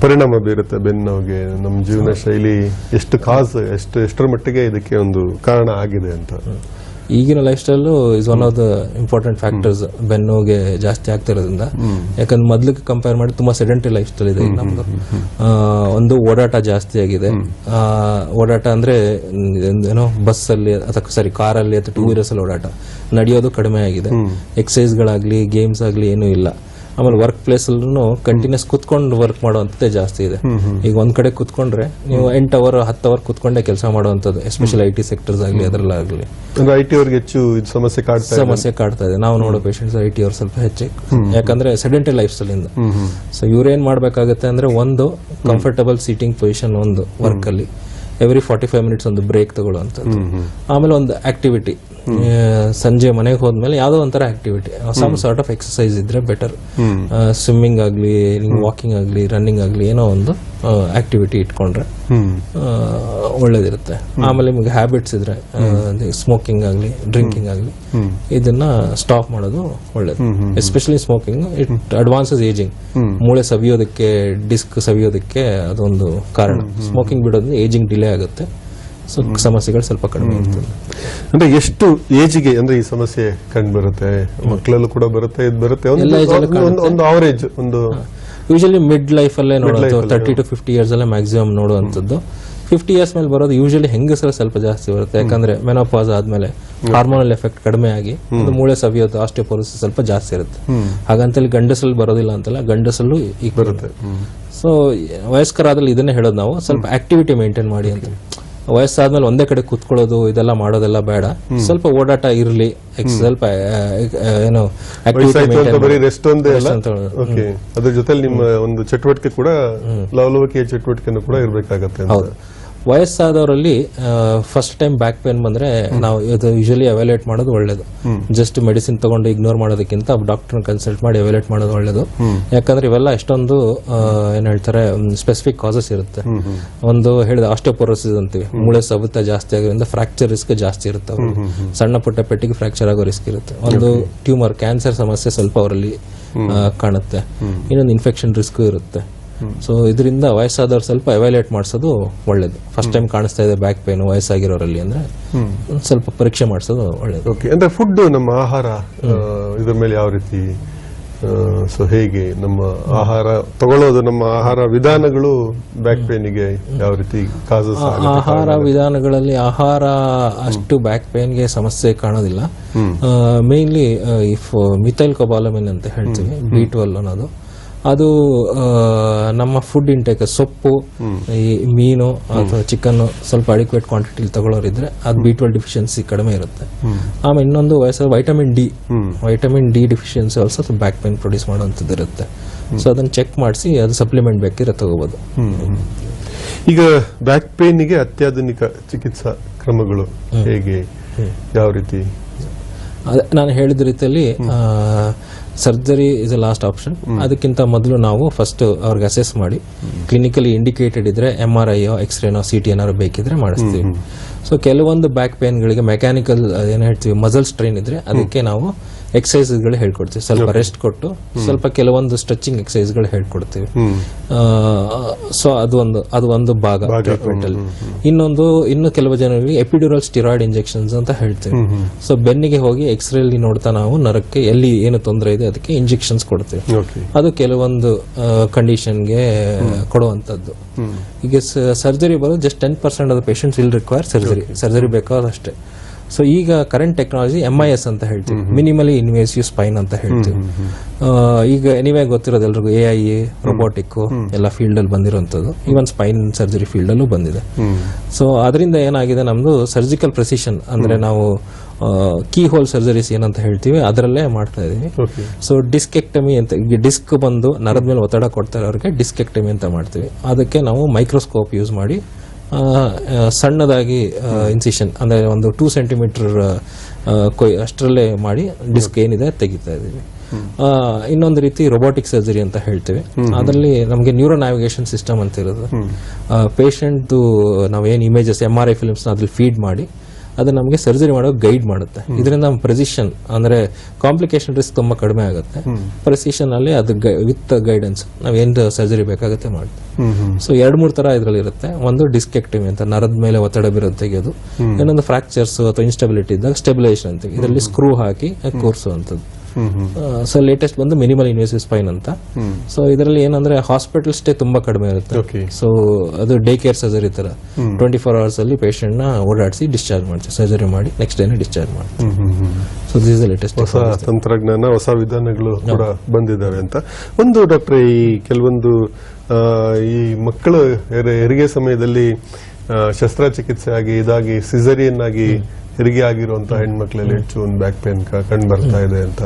ಪರಿಣಾಮ ಬೀರುತ್ತೆ ಬೆನ್ನೋಗೆ ನಮ್ಮ ಜೀವನ ಶೈಲಿ ಎಷ್ಟು ಕಾಸ್ ಎಷ್ಟು ಎಷ್ಟರ ಮಟ್ಟಿಗೆ ಇದಕ್ಕೆ ಒಂದು ಕಾರಣ ಆಗಿದೆ ಅಂತ? ಈಗಿನ lifestyle is one of the important factors ಬೆನ್ನೋಗೆ ಜಾಸ್ತಿ ಆಗ್ತಿರೋದ್ರಿಂದ. ಯಾಕಂದ್ರೆ ಮೊದ್ಲಿಗೆ ಕಂಪೇರ್ ಮಾಡಿ ತುಂಬಾ ಸೆಡೆಂಟರಿ ಲೈಫ್ ಸ್ಟೈಲ್ ಇದೆ ನಮ್ದು. ಒಂದು ಓಡಾಟ ಜಾಸ್ತಿ ಆಗಿದೆ. ಓಡಾಟ ಅಂದ್ರೆ ಏನೋ ಬಸ್ ಅಲ್ಲಿ ಅಥವಾ ಸಾರಿ ಕಾರಲ್ಲಿ ಅಥವಾ ಟೂ ವೀಲರ್ಸ್ ಅಲ್ಲಿ ಓಡಾಟ. ನಡೆಯೋದು ಕಡಿಮೆ ಆಗಿದೆ. ಎಕ್ಸಸೈಸ್ ಗಳಾಗ್ಲಿ ಗೇಮ್ಸ್ ಆಗ್ಲಿ ಏನೂ ಇಲ್ಲ. ಆಮೇಲೆ ವರ್ಕ್ ಪ್ಲೇಸ್ ಅಲ್ಲೂ ಕಂಟಿನ್ಯೂಸ್ ಕುತ್ಕೊಂಡು ವರ್ಕ್ ಮಾಡುವಂಥದ್ದೇ ಜಾಸ್ತಿ ಇದೆ. ಈಗ ಒಂದ್ ಕಡೆ ಕುತ್ಕೊಂಡ್ರೆ ನೀವು ಎಂಟ್ ಅವರ್ ಹತ್ತು ಅವರ್ ಕುತ್ಕೊಂಡೇ ಕೆಲಸ ಮಾಡುವಂಥದ್ದು ಎಸ್ಪೆಷಲಿ ಐ ಟಿ ಸೆಕ್ಟರ್ಸ್ ಆಗಲಿ ಅದರಲ್ಲಾಗಲಿ. ಅಂದ್ರೆ ಐ ಟಿ ಅವ್ರಿಗೆ ಹೆಚ್ಚು ಸಮಸ್ಯೆ ಕಾಡ್ತಾ ಸಮಸ್ಯೆ ಕಾಡ್ತಾ ಇದೆ. ನಾವು ನೋಡೋ ಪೇಷಂಟ್ಸ್ ಐ ಟಿ ಅವ್ರು ಸ್ವಲ್ಪ ಹೆಚ್ಚು. ಯಾಕಂದ್ರೆ ಸೆಡೆಂಟರಿ ಲೈಫ್ ಸ್ಟೈಲ್ ಇಂದ ಸೊ ಇವ್ರೇನ್ ಮಾಡ್ಬೇಕಾಗತ್ತೆ ಅಂದ್ರೆ ಒಂದು ಕಂಫರ್ಟಬಲ್ ಸೀಟಿಂಗ್ ಪೊಸಿಷನ್ ಒಂದು ವರ್ಕ್ ಅಲ್ಲಿ. ಎವ್ರಿ ಫಾರ್ಟಿ ಫೈವ್ ಮಿನಿಟ್ಸ್ ಒಂದು ಬ್ರೇಕ್ ತಗೊಳ್ಳುವಂಥದ್ದು. ಆಮೇಲೆ ಒಂದು ಆಕ್ಟಿವಿಟಿ ಸಂಜೆ ಮನೆಗೆ ಹೋದ್ಮೇಲೆ ಯಾವುದೋ ಒಂಥರ activity some sort of exercise ಇದ್ರೆ ಬೆಟರ್ ಸ್ವಿಮ್ಮಿಂಗ್ ಆಗಲಿ ವಾಕಿಂಗ್ ಆಗಲಿ ರನ್ನಿಂಗ್ ಆಗಲಿ ಏನೋ ಒಂದು ಆಕ್ಟಿವಿಟಿ ಇಟ್ಕೊಂಡ್ರೆ ಒಳ್ಳೇದಿರುತ್ತೆ. ಆಮೇಲೆ ನಿಮಗೆ ಹ್ಯಾಬಿಟ್ಸ್ ಇದ್ರೆ ಸ್ಮೋಕಿಂಗ್ ಆಗಲಿ ಡ್ರಿಂಕಿಂಗ್ ಆಗಲಿ ಇದನ್ನ ಸ್ಟಾಪ್ ಮಾಡೋದು ಒಳ್ಳೇದು. Especially smoking it advances ageing ಮೂಳೆ ಸವಿಯೋದಕ್ಕೆ ಡಿಸ್ಕ್ ಸವಿಯೋದಕ್ಕೆ ಅದೊಂದು ಕಾರಣ. ಸ್ಮೋಕಿಂಗ್ ಬಿಡೋದ್ರಿಂದ ಏಜಿಂಗ್ ಡಿಲೇ ಆಗುತ್ತೆ. ಸೊ ಸಮಸ್ಯೆಗಳು ಸ್ವಲ್ಪ ಕಡಿಮೆ ಇರ್ತದೆ. ಅಂದ್ರೆ ಎಷ್ಟು ಏಜ್ಗೆ ಅಂದ್ರೆ ಈ ಸಮಸ್ಯೆ ಕಂಡು ಬರುತ್ತೆ? ಮಕ್ಕಳಲ್ಲೂ ಕೂಡ ಬರುತ್ತೆ ಇದು ಬರುತ್ತೆ? ಒಂದು- ಅವರೇಜ್ ಒಂದು ಯೂಶಲಿ ಮಿಡ್ ಲೈಫ್ ಅಲ್ಲೇ ನೋಡೋದು ತರ್ಟಿ ಟು ಫಿಫ್ಟಿ ಇಯರ್ಸ್ ಅಲ್ಲೇ ಮ್ಯಾಕ್ಸಿಮಮ್ ನೋಡುವಂಥದ್ದು. ಫಿಫ್ಟಿ ಇಯರ್ಸ್ ಮೇಲೆ ಬರೋದು ಯೂಶಲಿ ಹೆಂಗಸರ ಸ್ವಲ್ಪ ಜಾಸ್ತಿ ಬರುತ್ತೆ. ಯಾಕಂದ್ರೆ ಮೆನೋಪಾಸ್ ಆದ್ಮೇಲೆ ಹಾರ್ಮೋನಲ್ ಎಫೆಕ್ಟ್ ಕಡಿಮೆ ಆಗಿ ಒಂದು ಮೂಳೆ ಸವಿಯೋದು ಆಸ್ಟಿಯೋಪೋರೋಸಿಸ್ ಸ್ವಲ್ಪ ಜಾಸ್ತಿ ಇರುತ್ತೆ. ಹಾಗಂತೇಳಿ ಗಂಡಸಲ್ಲಿ ಬರೋದಿಲ್ಲ ಅಂತಲ್ಲ ಗಂಡಸಲ್ಲೂ ಈಗ ಬರುತ್ತೆ. ಸೊ ವಯಸ್ಕರಾದಲ್ಲಿ ಇದನ್ನೇ ಹೇಳೋದು ನಾವು ಸ್ವಲ್ಪ ಆಕ್ಟಿವಿಟಿ ಮೇಂಟೈನ್ ಮಾಡಿ ಅಂತ. ವಯಸ್ಸಾದ್ಮೇಲೆ ಒಂದೇ ಕಡೆ ಕುತ್ಕೊಳ್ಳೋದು ಇದೆಲ್ಲ ಮಾಡೋದೆಲ್ಲ ಬೇಡ. ಸ್ವಲ್ಪ ಓಡಾಟ ಇರಲಿ ಸ್ವಲ್ಪ ಏನು ಅದ್ರ ಜೊತೆ ನಿಮ್ಮ ಒಂದು ಚಟುವಟಿಕೆ ಕೂಡ ಲವಲವಿಕೆಯ ಚಟುವಟಿಕೆನೂ ಕೂಡ ಇರಬೇಕಾಗತ್ತೆ ಹೌದು. ವಯಸ್ಸಾದವರಲ್ಲಿ ಫಸ್ಟ್ ಟೈಮ್ ಬ್ಯಾಕ್ ಪೇನ್ ಬಂದ್ರೆ ನಾವು ಇದು ಯೂಶಲಿ ಅವೈಲೇಟ್ ಮಾಡೋದು ಒಳ್ಳೇದು. ಜಸ್ಟ್ ಮೆಡಿಸಿನ್ ತಗೊಂಡು ಇಗ್ನೋರ್ ಮಾಡೋದಕ್ಕಿಂತ ಡಾಕ್ಟರ್ ಕನ್ಸಲ್ಟ್ ಮಾಡಿ ಅವೈಲೇಟ್ ಮಾಡೋದು ಒಳ್ಳೇದು. ಯಾಕಂದ್ರೆ ಇವೆಲ್ಲ ಎಷ್ಟೊಂದು ಏನ್ ಹೇಳ್ತಾರೆ ಸ್ಪೆಸಿಫಿಕ್ ಕಾಸಸ್ ಇರುತ್ತೆ. ಒಂದು ಹೇಳಿದ ಆಸ್ಟೋಪೋರೋಸಿಸ್ ಅಂತೀವಿ. ಮೂಳೆ ಸಬುತ್ತ ಜಾಸ್ತಿ ಆಗೋದ್ರಿಂದ ಫ್ರಾಕ್ಚರ್ ರಿಸ್ಕ್ ಜಾಸ್ತಿ ಇರುತ್ತೆ. ಸಣ್ಣ ಪುಟ್ಟ ಪೆಟ್ಟಿಗೆ ಫ್ರಾಕ್ಚರ್ ಆಗೋ ರಿಸ್ಕ್ ಇರುತ್ತೆ. ಒಂದು ಟ್ಯೂಮರ್ ಕ್ಯಾನ್ಸರ್ ಸಮಸ್ಯೆ ಸ್ವಲ್ಪ ಅವರಲ್ಲಿ ಕಾಣುತ್ತೆ. ಇನ್ನೊಂದು ಇನ್ಫೆಕ್ಷನ್ ರಿಸ್ಕ್ ಇರುತ್ತೆ. ಸೊ ಇದರಿಂದ ವಯಸ್ಸಾದವ್ರು ಸ್ವಲ್ಪ ಅವೈಲೇಟ್ ಮಾಡಿಸೋದು ಒಳ್ಳೇದು. ಫಸ್ಟ್ ಟೈಮ್ ಕಾಣಿಸ್ತಾ ಇದೆ ಬ್ಯಾಕ್ ಪೇನ್ ವಯಸ್ಸಾಗಿರೋರಲ್ಲಿ ಅಂದ್ರೆ ಸ್ವಲ್ಪ ಪರೀಕ್ಷೆ ಮಾಡಿಸೋದು ಒಳ್ಳೇದು. ಓಕೆ ಅಂದ್ರೆ ಫುಡ್ ನಮ್ಮ ಆಹಾರ ಇದರ ಇದ್ರ ಮೇಲೆ ಯಾವ ರೀತಿ ಸೊ ಹೇಗೆ ನಮ್ಮ ಆಹಾರ ತಗೊಳ್ಳೋದು ನಮ್ಮ ಆಹಾರ ವಿಧಾನಗಳು ಬ್ಯಾಕ್ ಪೇನಿಗೆ ಯಾವ ರೀತಿ ಕಾಸಸ್ ಆಹಾರ ವಿಧಾನಗಳಲ್ಲಿ ಆಹಾರ ಅಷ್ಟು ಬ್ಯಾಕ್ ಪೇನ್ಗೆ ಸಮಸ್ಯೆ ಕಾಣೋದಿಲ್ಲ. ಮೇನ್ಲಿ ಇಫ್ ಮಿಥೈಲ್ ಕೊಬಾಲಮಿನ್ ಅಂತ ಹೇಳ್ತೀವಿ ಬಿ ಟ್ವೆಲ್ ಅನ್ನೋದು. ಅದು ನಮ್ಮ ಫುಡ್ ಇಂಟೇಕ್ ಸೊಪ್ಪು ಈ ಮೀನು ಅಥವಾ ಚಿಕನ್ ಸ್ವಲ್ಪ ಅಡಿಕ್ವೇಟ್ ಕ್ವಾಂಟಿಟಿಲಿ ತಗೊಳ್ಳೋರಿದ್ರೆ ಅದು ಬಿ ಟ್ವೆಲ್ ಡಿಫಿಷಿಯನ್ಸಿ ಕಡಿಮೆ ಇರುತ್ತೆ. ಆಮೇಲೆ ಇನ್ನೊಂದು ವಯಸ್ಸು vitamin D vitamin D deficiency also back pain produce ಮಾಡುವಂಥದ್ದು ಇರುತ್ತೆ. ಸೊ ಅದನ್ನ ಚೆಕ್ ಮಾಡಿಸಿ ಅದು ಸಪ್ಲಿಮೆಂಟ್ ಬೇಕಿದ್ರೆ ತಗೋಬೋದು. ಈಗ ಬ್ಯಾಕ್ ಪೇನಿಗೆ ಅತ್ಯಾಧುನಿಕ ಚಿಕಿತ್ಸಾ ಕ್ರಮಗಳು ಹೇಗೆ? ಯಾವ ರೀತಿ? ಅದೇ ನಾನು ಹೇಳಿದ ರೀತಿಯಲ್ಲಿ surgery is a last option ಅದಕ್ಕಿಂತ ಮೊದಲು ನಾವು ಫಸ್ಟ್ ಅವ್ರಿಗೆ ಅಸೆಸ್ ಮಾಡಿ ಕ್ಲಿನಿಕಲಿ ಇಂಡಿಕೇಟೆಡ್ ಇದ್ರೆ ಎಂ ಆರ್ ಐ ಎಕ್ಸ್ರೇನೋ ಸಿ ಟಿ ಏನಾರು ಬೇಕಿದ್ರೆ ಮಾಡಿಸ್ತೀವಿ. ಸೊ ಕೆಲವೊಂದು ಬ್ಯಾಕ್ ಪೇನ್ಗಳಿಗೆ ಮೆಕ್ಯಾನಿಕಲ್ ಏನು ಹೇಳ್ತೀವಿ ಮಸಲ್ ಸ್ಟ್ರೈನ್ ಇದ್ರೆ ಅದಕ್ಕೆ ನಾವು ಎಕ್ಸಸೈಸ್ಗಳು ಹೇಳ್ಕೊಡ್ತೀವಿ. ಸ್ವಲ್ಪ ರೆಸ್ಟ್ ಕೊಟ್ಟು ಸ್ವಲ್ಪ ಕೆಲವೊಂದು ಸ್ಟ್ರೆಚಿಂಗ್ ಎಕ್ಸಸೈಸ್ಗಳು ಹೇಳ್ಕೊಡ್ತೀವಿ. ಸೊ ಅದು ಒಂದು ಅದು ಒಂದು ಭಾಗ ಟ್ರೀಟ್ಮೆಂಟ್ ಅಲ್ಲಿ. ಇನ್ನೊಂದು ಇನ್ನು ಕೆಲವು ಜನರಿಗೆ ಎಪಿಡ್ಯೂರಲ್ ಸ್ಟಿರಾಯ್ಡ್ ಇಂಜೆಕ್ಷನ್ಸ್ ಅಂತ ಹೇಳ್ತೀವಿ. ಸೊ ಬೆನ್ನಿಗೆ ಹೋಗಿ ಎಕ್ಸ್ರೇ ಅಲ್ಲಿ ನೋಡ್ತಾ ನಾವು ನರಕ್ಕೆ ಎಲ್ಲಿ ಏನು ತೊಂದರೆ ಇದೆ ಅದಕ್ಕೆ ಇಂಜೆಕ್ಷನ್ಸ್ ಕೊಡ್ತೀವಿ. ಅದು ಕೆಲವೊಂದು ಕಂಡೀಷನ್ಗೆ ಕೊಡುವಂಥದ್ದು. ಈಗ ಸರ್ಜರಿ ಬರೋದು just ten percent of patients will require surgery surgery ಬೇಕಾದಷ್ಟೇ. So ಈಗ current technology M I S ಅಂತ ಹೇಳ್ತೀವಿ. ಮಿನಿಮಲಿ ಇನ್ವೇಸಿವ್ ಸ್ಪೈನ್ ಅಂತ ಹೇಳ್ತೀವಿ. ಈಗ ಎನಿವೇ ಗೊತ್ತಿರೋದು ಎಲ್ರಿಗೂ ಎ ಐ ಎ ರೊಬೋಟಿಕ್ ಎಲ್ಲ ಫೀಲ್ಡ್ ಅಲ್ಲಿ ಬಂದಿರುವಂತದ್ದು ಈವನ್ ಸ್ಪೈನ್ ಸರ್ಜರಿ ಫೀಲ್ಡ್ ಅಲ್ಲೂ ಬಂದಿದೆ. ಸೊ ಅದರಿಂದ ಏನಾಗಿದೆ ನಮ್ದು ಸರ್ಜಿಕಲ್ ಪ್ರೆಸಿಷನ್ ಅಂದ್ರೆ ನಾವು ಕೀ ಹೋಲ್ ಸರ್ಜರೀಸ್ ಏನಂತ ಹೇಳ್ತೀವಿ ಅದರಲ್ಲೇ ಮಾಡ್ತಾ ಇದೀವಿ ಸೊ ಡಿಸ್ಕೆಕ್ಟಮಿ ಅಂತ ಈಗ ಡಿಸ್ಕ್ ಬಂದು ನರದ ಮೇಲೆ ಒತ್ತಡ ಕೊಡ್ತಾರೆ ಅವ್ರಿಗೆ ಡಿಸ್ಕೆಕ್ಟಮಿ ಅಂತ ಮಾಡ್ತೀವಿ. ಅದಕ್ಕೆ ನಾವು ಮೈಕ್ರೋಸ್ಕೋಪ್ ಯೂಸ್ ಮಾಡಿ ಸಣ್ಣದಾಗಿ ಇನ್ಸಿಷನ್ ಅಂದ್ರೆ ಒಂದು ಟೂ ಸೆಂಟಿಮೀಟರ್ ಕೊಯ್ ಅಷ್ಟರಲ್ಲೇ ಮಾಡಿ ಡಿಸ್ಕ್ ಏನಿದೆ ತೆಗಿತಾ ಇದ್ದೀವಿ. ಇನ್ನೊಂದು ರೀತಿ ರೊಬೋಟಿಕ್ ಸರ್ಜರಿ ಅಂತ ಹೇಳ್ತೀವಿ. ಅದರಲ್ಲಿ ನಮಗೆ ನ್ಯೂರೋ ನ್ಯಾವಿಗೇಷನ್ ಸಿಸ್ಟಮ್ ಅಂತ ಇರೋದು. ಪೇಷಂಟ್ದು ನಾವೇನು ಇಮೇಜಸ್ ಎಂ ಆರ್ ಐ ಫಿಲ್ಮ್ಸ್ನ ಅದ್ರಲ್ಲಿ ಫೀಡ್ ಮಾಡಿ ಅದು ನಮಗೆ ಸರ್ಜರಿ ಮಾಡೋ ಗೈಡ್ ಮಾಡುತ್ತೆ. ಇದರಿಂದ ನಮ್ಮ ಪ್ರೆಸಿಷನ್ ಅಂದ್ರೆ ಕಾಂಪ್ಲಿಕೇಶನ್ ರಿಸ್ಕ್ ತುಂಬಾ ಕಡಿಮೆ ಆಗುತ್ತೆ. ಪ್ರೆಸಿಷನ್ ಅಲ್ಲಿ ಅದು ವಿತ್ ಗೈಡೆನ್ಸ್ ನಾವೇನು ಸರ್ಜರಿ ಬೇಕಾಗುತ್ತೆ ಮಾಡುತ್ತೆ ಸೊ ಎರಡ್ ಮೂರ್ ತರ ಇದ್ರಲ್ಲಿ ಇರುತ್ತೆ ಒಂದು ಡಿಸ್ಕೆಕ್ಟಿವ್ ಅಂತ ನರದ ಮೇಲೆ ಒತ್ತಡ ಬೀರೋದು ತೆಗೆಯೋದು. ಇನ್ನೊಂದು ಫ್ರಾಕ್ಚರ್ಸ್ ಅಥವಾ ಇನ್ಸ್ಟೆಬಿಲಿಟಿ ಇದ್ದಾಗ ಸ್ಟೆಬಿಲೈಸೇಷನ್ ಅಂತ ಇದರಲ್ಲಿ ಸ್ಕ್ರೂ ಹಾಕಿ ಕೂರಿಸುವಂಥದ್ದು. ಸೊ ಲೇಟೆಸ್ಟ್ ಬಂದು ಮಿನಿಮಲ್ ಇನ್ವೇಸಿವ್ ಸ್ಪೈನ್ ಅಂತ. ಸೊ ಇದರಲ್ಲಿ ಏನಂದ್ರೆ ಹಾಸ್ಪಿಟಲ್ ಸ್ಟೇ ತುಂಬಾ ಕಡಿಮೆ ಇರುತ್ತೆ. ಓಕೆ ಸೊ ಅದು ಡೇ ಕೇರ್ ಸರ್ಜರಿ ತರ. ಟ್ವೆಂಟಿ ಫೋರ್ ಅವರ್ಸ್ ಅಲ್ಲಿ ಪೇಷಂಟ್ನ ಓಡಾಡಿಸಿ ಡಿಸ್ಚಾರ್ಜ್ ಮಾಡ್ತೀವಿ ಸರ್ಜರಿ ಮಾಡಿ ನೆಕ್ಸ್ಟ್ ಡೇನೆ ಡಿಸ್ಚಾರ್ಜ್ ಮಾಡ್ತೀವಿ ಸೊ ದಿಸ್ ಲೇಟೆಸ್ಟ್ ಹೊಸ ತಂತ್ರಜ್ಞಾನ ಹೊಸ ವಿಧಾನಗಳು ಕೂಡ ಬಂದಿದ್ದಾವೆ ಅಂತ. ಒಂದು ಡಾಕ್ಟರ್ ಈ ಕೆಲವೊಂದು ಈ ಮಕ್ಕಳು ಹೆರಿಗೆ ಸಮಯದಲ್ಲಿ ಶಸ್ತ್ರಚಿಕಿತ್ಸೆ ಆಗಿ ಇದಾಗಿ ಸಿಸರಿಯನ್ ಆಗಿ ಹೆರಿಗೆ ಆಗಿರುವಂತಹ ಹೆಣ್ಮಕ್ಳಲ್ಲಿ ಹೆಚ್ಚು ಒಂದು ಬ್ಯಾಕ್ ಪೇನ್ ಕಂಡು ಬರ್ತಾ ಇದೆ ಅಂತ.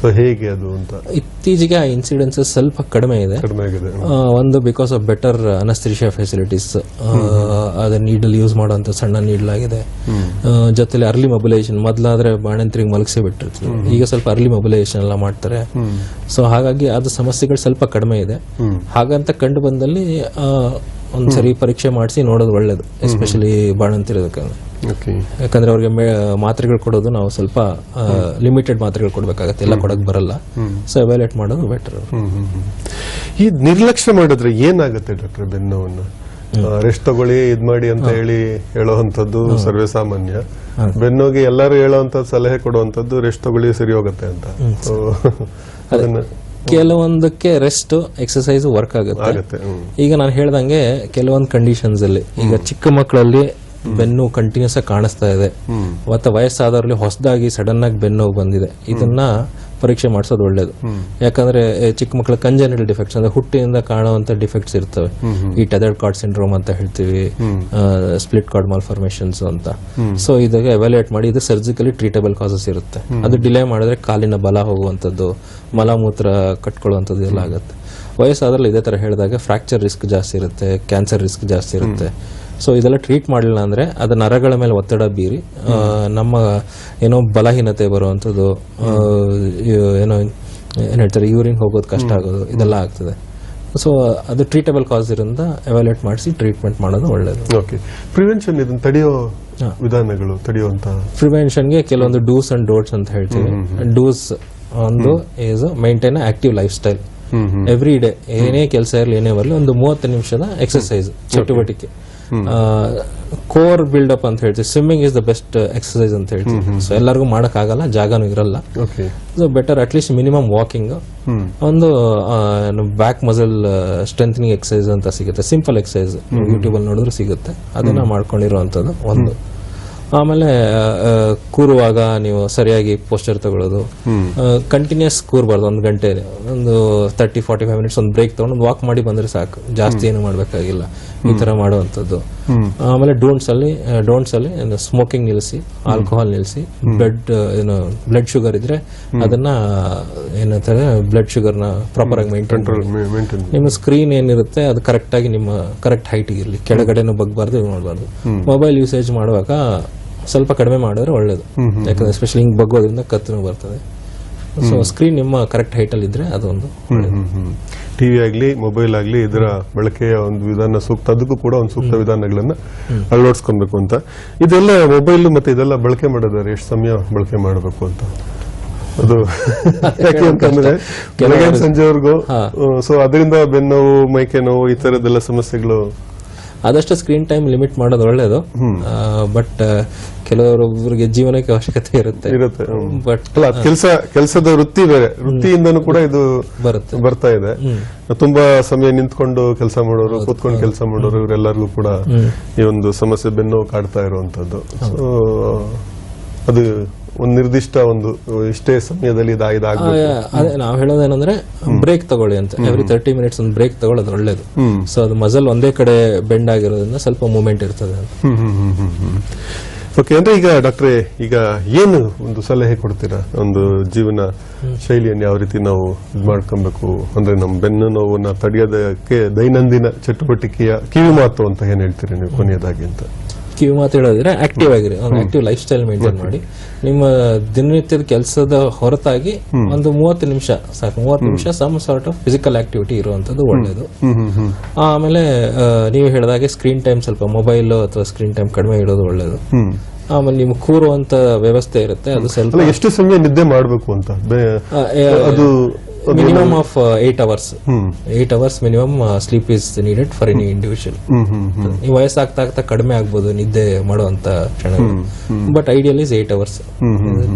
ಸೊ ಹೇಗೆ ಅದು ಅಂತ? ಇತ್ತೀಚೆಗೆ ಆ ಇನ್ಸಿಡೆನ್ಸಸ್ ಸ್ವಲ್ಪ ಕಡಿಮೆ ಇದೆ. ಕಡಿಮೆ ಆಗಿದೆ. ಒಂದು because of better anaesthesia facilities ಅದ ನೀಡಲ್ ಯೂಸ್ ಮಾಡುವಂತ ಸಣ್ಣ ನೀಡಲ್ ಆಗಿದೆ. ಜೊತೆಲಿ ಅರ್ಲಿ ಮೊಬಿಲೈಸೇಷನ್ ಮೊದಲಾದ್ರೆ ಬಾಣಂತ್ರಿಗೆ ಮಲಗಿಸಿ ಬಿಟ್ಟಿರ್ತೀವಿ. ಈಗ ಸ್ವಲ್ಪ ಅರ್ಲಿ ಮೊಬಿಲೈಸೇಷನ್ ಎಲ್ಲ ಮಾಡ್ತಾರೆ. ಸೊ ಹಾಗಾಗಿ ಅದು ಸಮಸ್ಯೆಗಳು ಸ್ವಲ್ಪ ಕಡಿಮೆ ಇದೆ. ಹಾಗಂತ ಕಂಡು ಬಂದಲ್ಲಿ ಆ, ಒಂದ್ಸರಿ ಪರೀಕ್ಷೆ ಮಾಡಿಸಿ ನೋಡೋದು ಒಳ್ಳೇದು ಎಸ್ಪೆಷಲಿ ಬಾಣಂತಿರೋದಕ್ಕೆ ಯಾಕಂದ್ರೆ ಅವ್ರಿಗೆ ಮಾತ್ರೆಗಳು ಕೊಡೋದು ನಾವು ಸ್ವಲ್ಪ ಲಿಮಿಟೆಡ್ ಮಾತ್ರೆಗಳು ಕೊಡ್ಬೇಕಾಗತ್ತೆ ಎಲ್ಲ ಕೊಡಕ್ ಬರಲ್ಲ. ಸೊ ಅವೈಲೇಟ್ ಮಾಡೋದು ಬೆಟರ್. ಈ ನಿರ್ಲಕ್ಷ್ಯ ಮಾಡಿದ್ರೆ ಏನಾಗುತ್ತೆ ಡಾಕ್ಟರ್ ಬೆನ್ನೋವನ್ನು? ರೆಸ್ಟ್ ತಗೊಳ್ಳಿ ಇದ್ ಮಾಡಿ ಅಂತ ಹೇಳಿ ಹೇಳುವಂತದ್ದು ಸರ್ವೇ ಸಾಮಾನ್ಯ. ಬೆನ್ನೋಗಿ ಎಲ್ಲರೂ ಹೇಳುವಂತ ಸಲಹೆ ಕೊಡುವಂತದ್ದು ರೆಸ್ಟ್ ತಗೊಳ್ಳಿ ಸರಿ ಹೋಗುತ್ತೆ ಅಂತ. ಅದನ್ನ ಕೆಲವೊಂದಕ್ಕೆ ರೆಸ್ಟ್ ಎಕ್ಸಸೈಸ್ ವರ್ಕ್ ಆಗುತ್ತೆ. ಈಗ ನಾನು ಹೇಳ್ದಂಗೆ ಕೆಲವೊಂದು ಕಂಡೀಷನ್ಸ್ ಅಲ್ಲಿ. ಈಗ ಚಿಕ್ಕ ಮಕ್ಕಳಲ್ಲಿ ಬೆನ್ನು ಕಂಟಿನ್ಯೂಸ್ ಆಗಿ ಕಾಣಿಸ್ತಾ ಇದೆ. ಮತ್ತೆ ವಯಸ್ಸಾದವ್ರಲ್ಲಿ ಹೊಸದಾಗಿ ಸಡನ್ ಆಗಿ ಬೆನ್ನು ಬಂದಿದೆ. ಇದನ್ನ ಪರೀಕ್ಷೆ ಮಾಡಿಸೋದು ಒಳ್ಳೇದು. ಯಾಕಂದ್ರೆ ಚಿಕ್ಕ ಮಕ್ಕಳ ಕಂಜನಿಟಲ್ ಡಿಫೆಕ್ಟ್ಸ್ ಅಂದ್ರೆ ಹುಟ್ಟಿನಿಂದ ಕಾಣುವಂತ ಡಿಫೆಕ್ಟ್ಸ್ ಇರ್ತವೆ. ಈ ಟೆದರ್ಡ್ ಕಾರ್ಡ್ ಸಿಂಡ್ರೋಮ್ ಅಂತ ಹೇಳ್ತೀವಿ ಸ್ಪ್ಲಿಟ್ ಕಾರ್ಡ್ ಮಾಲ್ಫಾರ್ಮೇಶನ್ಸ್ ಅಂತ. ಸೊ ಇದಾಗ ಎವ್ಯಾಲ್ಯೂಯೇಟ್ ಮಾಡಿ ಇದು ಸರ್ಜಿಕಲಿ ಟ್ರೀಟಬಲ್ ಕಾಸಸ್ ಇರುತ್ತೆ. ಅದು ಡಿಲೇ ಮಾಡಿದ್ರೆ ಕಾಲಿನ ಬಲ ಹೋಗುವಂಥದ್ದು ಮಲಮೂತ್ರ ಕಟ್ಕೊಳ್ಳುವಂಥದ್ದು ಎಲ್ಲ ಆಗುತ್ತೆ. ವಯಸ್ಸಾದ್ರಲ್ಲಿ ಇದೇ ತರ ಹೇಳಿದಾಗ ಫ್ರಾಕ್ಚರ್ ರಿಸ್ಕ್ ಜಾಸ್ತಿ ಇರುತ್ತೆ ಕ್ಯಾನ್ಸರ್ ರಿಸ್ಕ್ ಜಾಸ್ತಿ ಇರುತ್ತೆ. ಸೊ ಇದೆಲ್ಲ ಟ್ರೀಟ್ ಮಾಡಲಿಲ್ಲ ಅಂದ್ರೆ ಅದು ನರಗಳ ಮೇಲೆ ಒತ್ತಡ ಬೀರಿ ನಮ್ಮ ಏನೋ ಬಲಹೀನತೆ ಬರುವಂಥದ್ದು ಏನೋ ಏನು ಹೇಳ್ತಾರೆ ಯೂರಿನ್ ಹೋಗೋದು ಕಷ್ಟ ಆಗೋದು ಇದೆಲ್ಲ ಆಗ್ತದೆ. ಸೊ ಅದು ಟ್ರೀಟಬಲ್ ಕಾಸ್ ಇರೋದ್ರಿಂದ ಎವ್ಯಾಲ್ಯೂಯೇಟ್ ಮಾಡಿಸಿ ಟ್ರೀಟ್ಮೆಂಟ್ ಮಾಡೋದು ಒಳ್ಳೇದು. ಓಕೆ ಪ್ರಿವೆನ್ಷನ್ ಇದನ್ನ ತಡೆಯೋ ವಿಧಾನಗಳು ತಡೆಯುವಂತ ಪ್ರಿವೆನ್ಷನ್ಗೆ ಕೆಲವೊಂದು ಡೂಸ್ ಅಂಡ್ ಡೋಟ್ಸ್ ಅಂತ ಹೇಳ್ತೀವಿ. ಡೂಸ್ ಒಂದು is maintain active lifestyle every day ಏನೇ ಕೆಲಸ ಇರಲಿ ಏನೇ ಬರಲಿ ಒಂದು ಮೂವತ್ತು ನಿಮಿಷದ ಎಕ್ಸರ್ಸೈಸ್ ಚಟುವಟಿಕೆ. ಕೋರ್ ಬಿಲ್ಡಪ್ ಅಂತ ಹೇಳ್ತೀವಿ. Swimming is the best exercise ಅಂತ ಹೇಳ್ತೀವಿ. ಸೊ ಎಲ್ಲರಿಗೂ ಆಗಲ್ಲ ಜಾಗನೂ ಇರಲ್ಲ. So better at least minimum walking ಒಂದು ಬ್ಯಾಕ್ ಮಸಲ್ ಸ್ಟ್ರೆಂಥನಿಂಗ್ ಎಕ್ಸಸೈಸ್ ಅಂತ ಸಿಗುತ್ತೆ. ಸಿಂಪಲ್ ಎಕ್ಸಸೈಸ್ ಯೂಟ್ಯೂಬ್ ಅಲ್ಲಿ ನೋಡಿದ್ರೆ ಸಿಗುತ್ತೆ. ಅದನ್ನ ಮಾಡ್ಕೊಂಡಿರುವಂತದ್ದು ಒಂದು. ಆಮೇಲೆ ಕೂರುವಾಗ ನೀವು ಸರಿಯಾಗಿ ಪೋಸ್ಚರ್ ತಗೊಳ್ಳೋದು. ಕಂಟಿನ್ಯೂಸ್ ಕೂರ್ಬಾರ್ದು ಒಂದು ಗಂಟೆ ಒಂದು ತರ್ಟಿ ಫಾರ್ಟಿ ಫೈವ್ ಮಿನಿಟ್ಸ್ ಒಂದು ಬ್ರೇಕ್ ತಗೊಂಡು ಒಂದು ವಾಕ್ ಮಾಡಿ ಬಂದ್ರೆ ಸಾಕು. ಜಾಸ್ತಿ ಏನು ಮಾಡಬೇಕಾಗಿಲ್ಲ. ಈ ತರ ಮಾಡುವಂಥದ್ದು. ಆಮೇಲೆ ಡೋಂಟ್ಸ್ ಅಲ್ಲಿ ಡೋಂಟ್ಸ್ ಅಲ್ಲಿ ಸ್ಮೋಕಿಂಗ್ ನಿಲ್ಲಿಸಿ ಆಲ್ಕೋಹಾಲ್ ನಿಲ್ಲಿಸಿ ಬ್ಲಡ್ ಏನು ಬ್ಲಡ್ ಶುಗರ್ ಇದ್ರೆ ಅದನ್ನ ಏನಂತಾರೆ ಬ್ಲಡ್ ಶುಗರ್ನ ಪ್ರಾಪರ್ ಆಗಿ ಮೇಂಟೈನ್ ನಿಮ್ಮ ಸ್ಕ್ರೀನ್ ಏನಿರುತ್ತೆ ಅದು ಕರೆಕ್ಟ್ ಆಗಿ ನಿಮ್ಮ ಕರೆಕ್ಟ್ ಹೈಟ್ ಇರಲಿ. ಕೆಳಗಡೆನೂ ಬಗ್ಬಾರ್ದು ಇದು ಮಾಡಬಾರ್ದು ಮೊಬೈಲ್ ಯೂಸೇಜ್ ಮಾಡುವಾಗ ಸ್ವಲ್ಪ ಕಡಿಮೆ ಮಾಡಿದ್ರೆ ಒಳ್ಳೇದು. ಯಾಕಂದ್ರೆ ಎಸ್ಪೆಷಲಿ ಹಿಂಗೆ ಬಗ್ಗೋದ್ರಿಂದ ಕತ್ತನು ಬರ್ತದೆ. ಸೊ ಸ್ಕ್ರೀನ್ ನಿಮ್ಮ ಕರೆಕ್ಟ್ ಹೈಟಲ್ಲಿ ಇದ್ರೆ ಅದೊಂದು ಟಿವಿ ಆಗಲಿ ಮೊಬೈಲ್ ಆಗಲಿ ಇದರ ಬಳಕೆಯ ಒಂದು ವಿಧಾನ ಸೂಕ್ತ. ಅದಕ್ಕೂ ಕೂಡ ಒಂದು ಸೂಕ್ತ ವಿಧಾನಗಳನ್ನ ಅಳವಡಿಸ್ಕೊಬೇಕು ಅಂತ. ಇದೆಲ್ಲ ಮೊಬೈಲ್ ಮತ್ತೆ ಇದೆಲ್ಲ ಬಳಕೆ ಮಾಡೋದಾರೆ ಎಷ್ಟು ಸಮಯ ಬಳಕೆ ಮಾಡಬೇಕು ಅಂತ? ಅದು ಯಾಕೆ ಅಂತಂದ್ರೆ ಸಂಜೆವರೆಗೂ ಸೊ ಅದರಿಂದ ಬೆನ್ನೋವು ಮೈಕೆ ನೋವು ಈ ತರದೆಲ್ಲ ಸಮಸ್ಯೆಗಳು ಆದಷ್ಟು ಸ್ಕ್ರೀನ್ ಟೈಮ್ ಲಿಮಿಟ್ ಮಾಡೋದು ಒಳ್ಳೇದು. ಬಟ್ ಕೆಲವರೊಬ್ಬರಿಗೆ ಜೀವನಕ್ಕೆ ಅವಶ್ಯಕತೆ ಇರುತ್ತೆ. ಇರುತ್ತೆ. ಬಟ್ ಕೆಲಸ ಕೆಲಸದ ವೃತ್ತಿ ಬೇರೆ. ವೃತ್ತಿಯಿಂದನೂ ಕೂಡ ಇದು ಬರುತ್ತೆ. ಬರ್ತಾ ಇದೆ. ತುಂಬಾ ಸಮಯ ನಿಂತ್ಕೊಂಡು ಕೆಲಸ ಮಾಡೋರು ಕೂತ್ಕೊಂಡು ಕೆಲಸ ಮಾಡೋರು ಇವರೆಲ್ಲರಿಗೂ ಕೂಡ ಈ ಒಂದು ಸಮಸ್ಯೆ ಬೆನ್ನು ಕಾಡ್ತಾ ಇರುವಂತದ್ದು ಅದು ಒಂದು ನಿರ್ದಿಷ್ಟ ಒಂದು ಇಷ್ಟೇ ಸಮಯದಲ್ಲಿ ಅದೇ ನಾವು ಹೇಳೋದೇನಂದ್ರೆ ಬ್ರೇಕ್ ತಗೊಳ್ಳಿ ಅಂತ. ಎವ್ರಿ ತರ್ಟಿ ಮಿನಿಟ್ಸ್ ಒಂದು ಬ್ರೇಕ್ ತಗೊಳ್ಳೋದು ಒಳ್ಳೇದು. ಸೊ ಅದು ಮಸಲ್ ಒಂದೇ ಕಡೆ ಬೆಂಡ್ ಆಗಿರೋದ್ರಿಂದ ಸ್ವಲ್ಪ ಮೂಮೆಂಟ್ ಇರ್ತದೆ ಅಂತ. ಓಕೆ ಅಂದ್ರೆ ಈಗ ಡಾಕ್ಟ್ರೆ ಈಗ ಏನು ಒಂದು ಸಲಹೆ ಕೊಡ್ತೀರಾ? ಒಂದು ಜೀವನ ಶೈಲಿಯನ್ನು ಯಾವ ರೀತಿ ನಾವು ಇದು ಮಾಡ್ಕೊಬೇಕು? ಅಂದ್ರೆ ನಮ್ಮ ಬೆನ್ನು ನೋವನ್ನ ತಡೆಯೋದಕ್ಕೆ ದೈನಂದಿನ ಚಟುವಟಿಕೆಯ ಕಿವಿ ಮಾತು ಅಂತ ಏನ್ ಹೇಳ್ತೀರಿ ನೀವು ಕೊನೆಯದಾಗಿ ಅಂತ? ಕಿವಿ ಮಾತು ಹೇಳೋದ್ರೆ ಆಕ್ಟಿವ್ ಆಗಿರಿ. ಒಂದು ಆಕ್ಟಿವ್ ಲೈಫ್ ಸ್ಟೈಲ್ ಮೇಂಟೈನ್ ಮಾಡಿ. ನಿಮ್ಮ ದಿನನಿತ್ಯದ ಕೆಲಸದ ಹೊರತಾಗಿ ಒಂದು ಮೂವತ್ತು ನಿಮಿಷ ಸಾಕು ಮೂವತ್ತು ನಿಮಿಷ some sort of physical activity ಇರುವಂತದ್ದು ಒಳ್ಳೇದು. ಆಮೇಲೆ ನೀವು ಹೇಳಿದಾಗೆ ಸ್ಕ್ರೀನ್ ಟೈಮ್ ಸ್ವಲ್ಪ ಮೊಬೈಲ್ ಅಥವಾ ಸ್ಕ್ರೀನ್ ಟೈಮ್ ಕಡಿಮೆ ಇಡೋದು ಒಳ್ಳೇದು. ಆಮೇಲೆ ನಿಮ್ಗೆ ಕೂರುವಂತ ವ್ಯವಸ್ಥೆ ಇರುತ್ತೆ. ಅದು ಸ್ವಲ್ಪ ಎಷ್ಟು ಸಮಯ ನಿದ್ದೆ ಮಾಡಬೇಕು ಅಂತ? ಅದು minimum of eight hours eight hours minimum sleep is needed for any individual ನೀವು ವಯಸ್ಸಾಗ್ತಾ ಆಗ್ತಾ ಕಡಿಮೆ ಆಗ್ಬೋದು ನಿದ್ದೆ ಮಾಡುವಂತ ಕ್ಷಣ but ideal is eight hours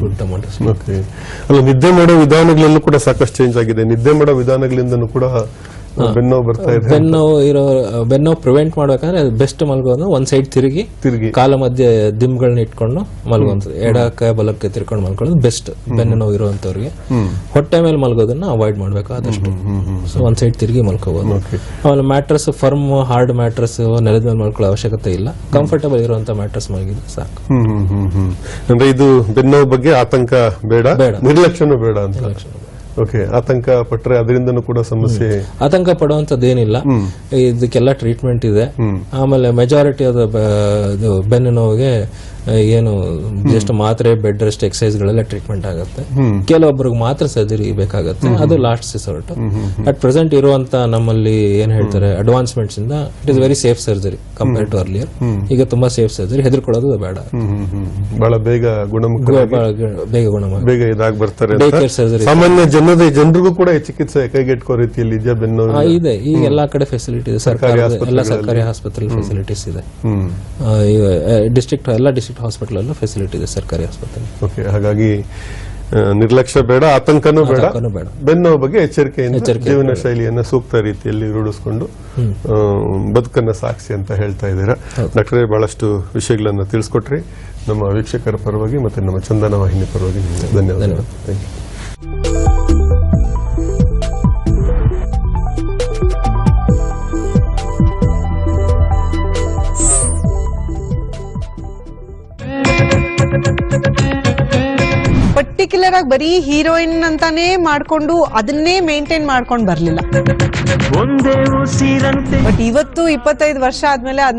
good amount ಅಲ್ಲ ನಿದ್ದೆ ಮಾಡೋ ವಿಧಾನಗಳಲ್ಲೂ ಕೂಡ ಸಾಕಷ್ಟು ಚೇಂಜ್ ಆಗಿದೆ. ನಿದ್ದೆ ಮಾಡೋ ವಿಧಾನಗಳಿಂದನೂ ಕೂಡ ಬೆನ್ನೋವು ಬರ್ತಾ ಇದೆ ಬೆನ್ನೋವು ಇರೋ ಬೆನ್ನೋ ಪ್ರಿವೆಂಟ್ ಮಾಡ್ಬೇಕಂದ್ರೆ ಬೆಸ್ಟ್ ಮಲ್ಗೋದು. ಒಂದ್ ಸೈಡ್ ತಿರುಗಿ ತಿರುಗಿ. ಕಾಲ ಮಧ್ಯೆ ದಿಂಬ್ಗಳನ್ನ ಇಟ್ಕೊಂಡು ಮಲ್ಗುವಂಥದ್ದು ಎಡಕ್ಕೆ ಬಲಕ್ಕೆ ತಿರ್ಕೊಂಡು ಮಲ್ಕೊಳ್ಳೋದು ಬೆಸ್ಟ್ ಬೆನ್ನು ನೋವು ಇರುವಂತವ್ರಿಗೆ. ಹೊಟ್ಟೆ ಮೇಲೆ ಮಲ್ಗೋದನ್ನ ಅವಾಯ್ಡ್ ಮಾಡ್ಬೇಕು ಆದಷ್ಟು ಸೊ ಒಂದ್ ಸೈಡ್ ತಿರುಗಿ ಮಲ್ಕೋಬಹುದು ಆಮೇಲೆ ಮ್ಯಾಟ್ರಸ್ ಫರ್ಮ್ ಹಾರ್ಡ್ ಮ್ಯಾಟ್ರಸ್ ನೆಲದ ಮೇಲೆ ಮಲ್ಕೊಳ್ಳೋ ಅವಶ್ಯಕತೆ ಇಲ್ಲ. ಕಂಫರ್ಟಬಲ್ ಇರುವಂತ ಮ್ಯಾಟ್ರಸ್ ಮಲಗಿದ್ರೆ ಸಾಕು. ಅಂದ್ರೆ ಇದು ಬೆನ್ನೋ ಬಗ್ಗೆ ಆತಂಕ ಬೇಡ. ಬೇಡ. ನಿರ್ಲಕ್ಷ್ಯನೂ ಬೇಡ ಅಂತ. ಓಕೆ ಆತಂಕ ಪಟ್ಟರೆ ಅದರಿಂದನೂ ಕೂಡ ಸಮಸ್ಯೆ ಆತಂಕ ಪಡುವಂತದ್ದು ಏನಿಲ್ಲ ಇದಕ್ಕೆಲ್ಲ ಟ್ರೀಟ್ಮೆಂಟ್ ಇದೆ. ಆಮೇಲೆ ಮೆಜಾರಿಟಿ ಆದ ಬೆನ್ನು ನೋವಿಗೆ ಏನು ಜಸ್ಟ್ ಮಾತ್ರೆ ಬೆಡ್ ರೆಸ್ಟ್ ಎಕ್ಸಸೈಸ್ ಗಳೆಲ್ಲ ಟ್ರೀಟ್ಮೆಂಟ್ ಆಗುತ್ತೆ. ಕೆಲವೊಬ್ಬರಿಗೆ ಮಾತ್ರ ಸರ್ಜರಿ ಬೇಕಾಗುತ್ತೆ. ಅದು ಲಾಸ್ಟ್ ರಿಸಲ್ಟ್ ಅಟ್ ಪ್ರೆಸೆಂಟ್ ಇರುವಂತ ನಮ್ಮಲ್ಲಿ ಏನ್ ಹೇಳ್ತಾರೆ ಅಡ್ವಾನ್ಸ್ಮೆಂಟ್ಸ್ ಇಂದ it is very safe surgery compare to earlier ಈಗ ತುಂಬಾ ಸೇಫ್ ಸರ್ಜರಿ ಹೆದರ್ಕೊಳ್ಳೋದು ಬೇಡ. ಬಹಳ ಬೇಗ ಗುಣಮುಖ ಬೇಗ ಗುಣಮುಖ ಬೇಗ ಇದಾಗಿ ಬರ್ತಾರೆ ಸಾಮಾನ್ಯ ಜನದ ಜನರಿಗೂ ಕೂಡ ಚಿಕಿತ್ಸೆ ಕೈಗೆಟ್ಕೋ ರೀತಿಯಲ್ಲಿ ಇದೆಯಾ ಬೆನ್ನು? ಇದೆ. ಈಗ ಎಲ್ಲಾ ಕಡೆ ಫೆಸಿಲಿಟಿ ಇದೆ ಸರ್ಕಾರಿ ಎಲ್ಲ ಸರ್ಕಾರಿ ಆಸ್ಪತ್ರೆ ಫೆಸಿಲಿಟೀಸ್ ಇದೆ. ಡಿಸ್ಟ್ರಿಕ್ಟ್ ಎಲ್ಲ ಡಿಸ್ಟ್ರಿಕ್ಟ್ ಹಾಸ್ಪಿಟಲ್ ಅಲ್ಲೂ ಫೆಸಿಲಿಟಿ ಇದೆ ಸರ್ಕಾರಿ ಆಸ್ಪತ್ರೆ ಓಕೆ ಹಾಗಾಗಿ ನಿರ್ಲಕ್ಷ್ಯ ಬೇಡ ಆತಂಕನೂ ಬೇಡ. ಆತಂಕನೂ ಬೇಡ. ಬೆನ್ನೋವು ಬಗ್ಗೆ ಎಚ್ಚರಿಕೆಯಿಂದ ಜೀವನ ಶೈಲಿಯನ್ನ ಸೂಕ್ತ ರೀತಿಯಲ್ಲಿ ರೂಢಿಸ್ಕೊಂಡು ಆ, ಬದುಕನ್ನ ಸಾಗಿಸಿ ಅಂತ ಹೇಳ್ತಾ ಇದ್ದೀರಾ. ಡಾಕ್ಟರೇ ಬಹಳಷ್ಟು ವಿಷಯಗಳನ್ನ ತಿಳಿಸ್ಕೊಟ್ರಿ. ನಮ್ಮ ವೀಕ್ಷಕರ ಪರವಾಗಿ ಮತ್ತೆ ನಮ್ಮ ಚಂದನ ವಾಹಿನಿ ಪರವಾಗಿ ನಿಮ್ಗೆ ಧನ್ಯವಾದಗಳು. Thank you. ಪರ್ಟಿಕ್ಯುಲರ್ ಆಗಿ ಬರೀ ಹೀರೋಯಿನ್ ಅಂತಾನೆ ಮಾಡ್ಕೊಂಡು ಅದನ್ನೇ ಮೇಂಟೈನ್ ಮಾಡ್ಕೊಂಡು ಬರ್ಲಿಲ್ಲ. ಬಟ್ ಇವತ್ತು ಇಪ್ಪತ್ತೈದು ವರ್ಷ ಆದ್ಮೇಲೆ ಅದ್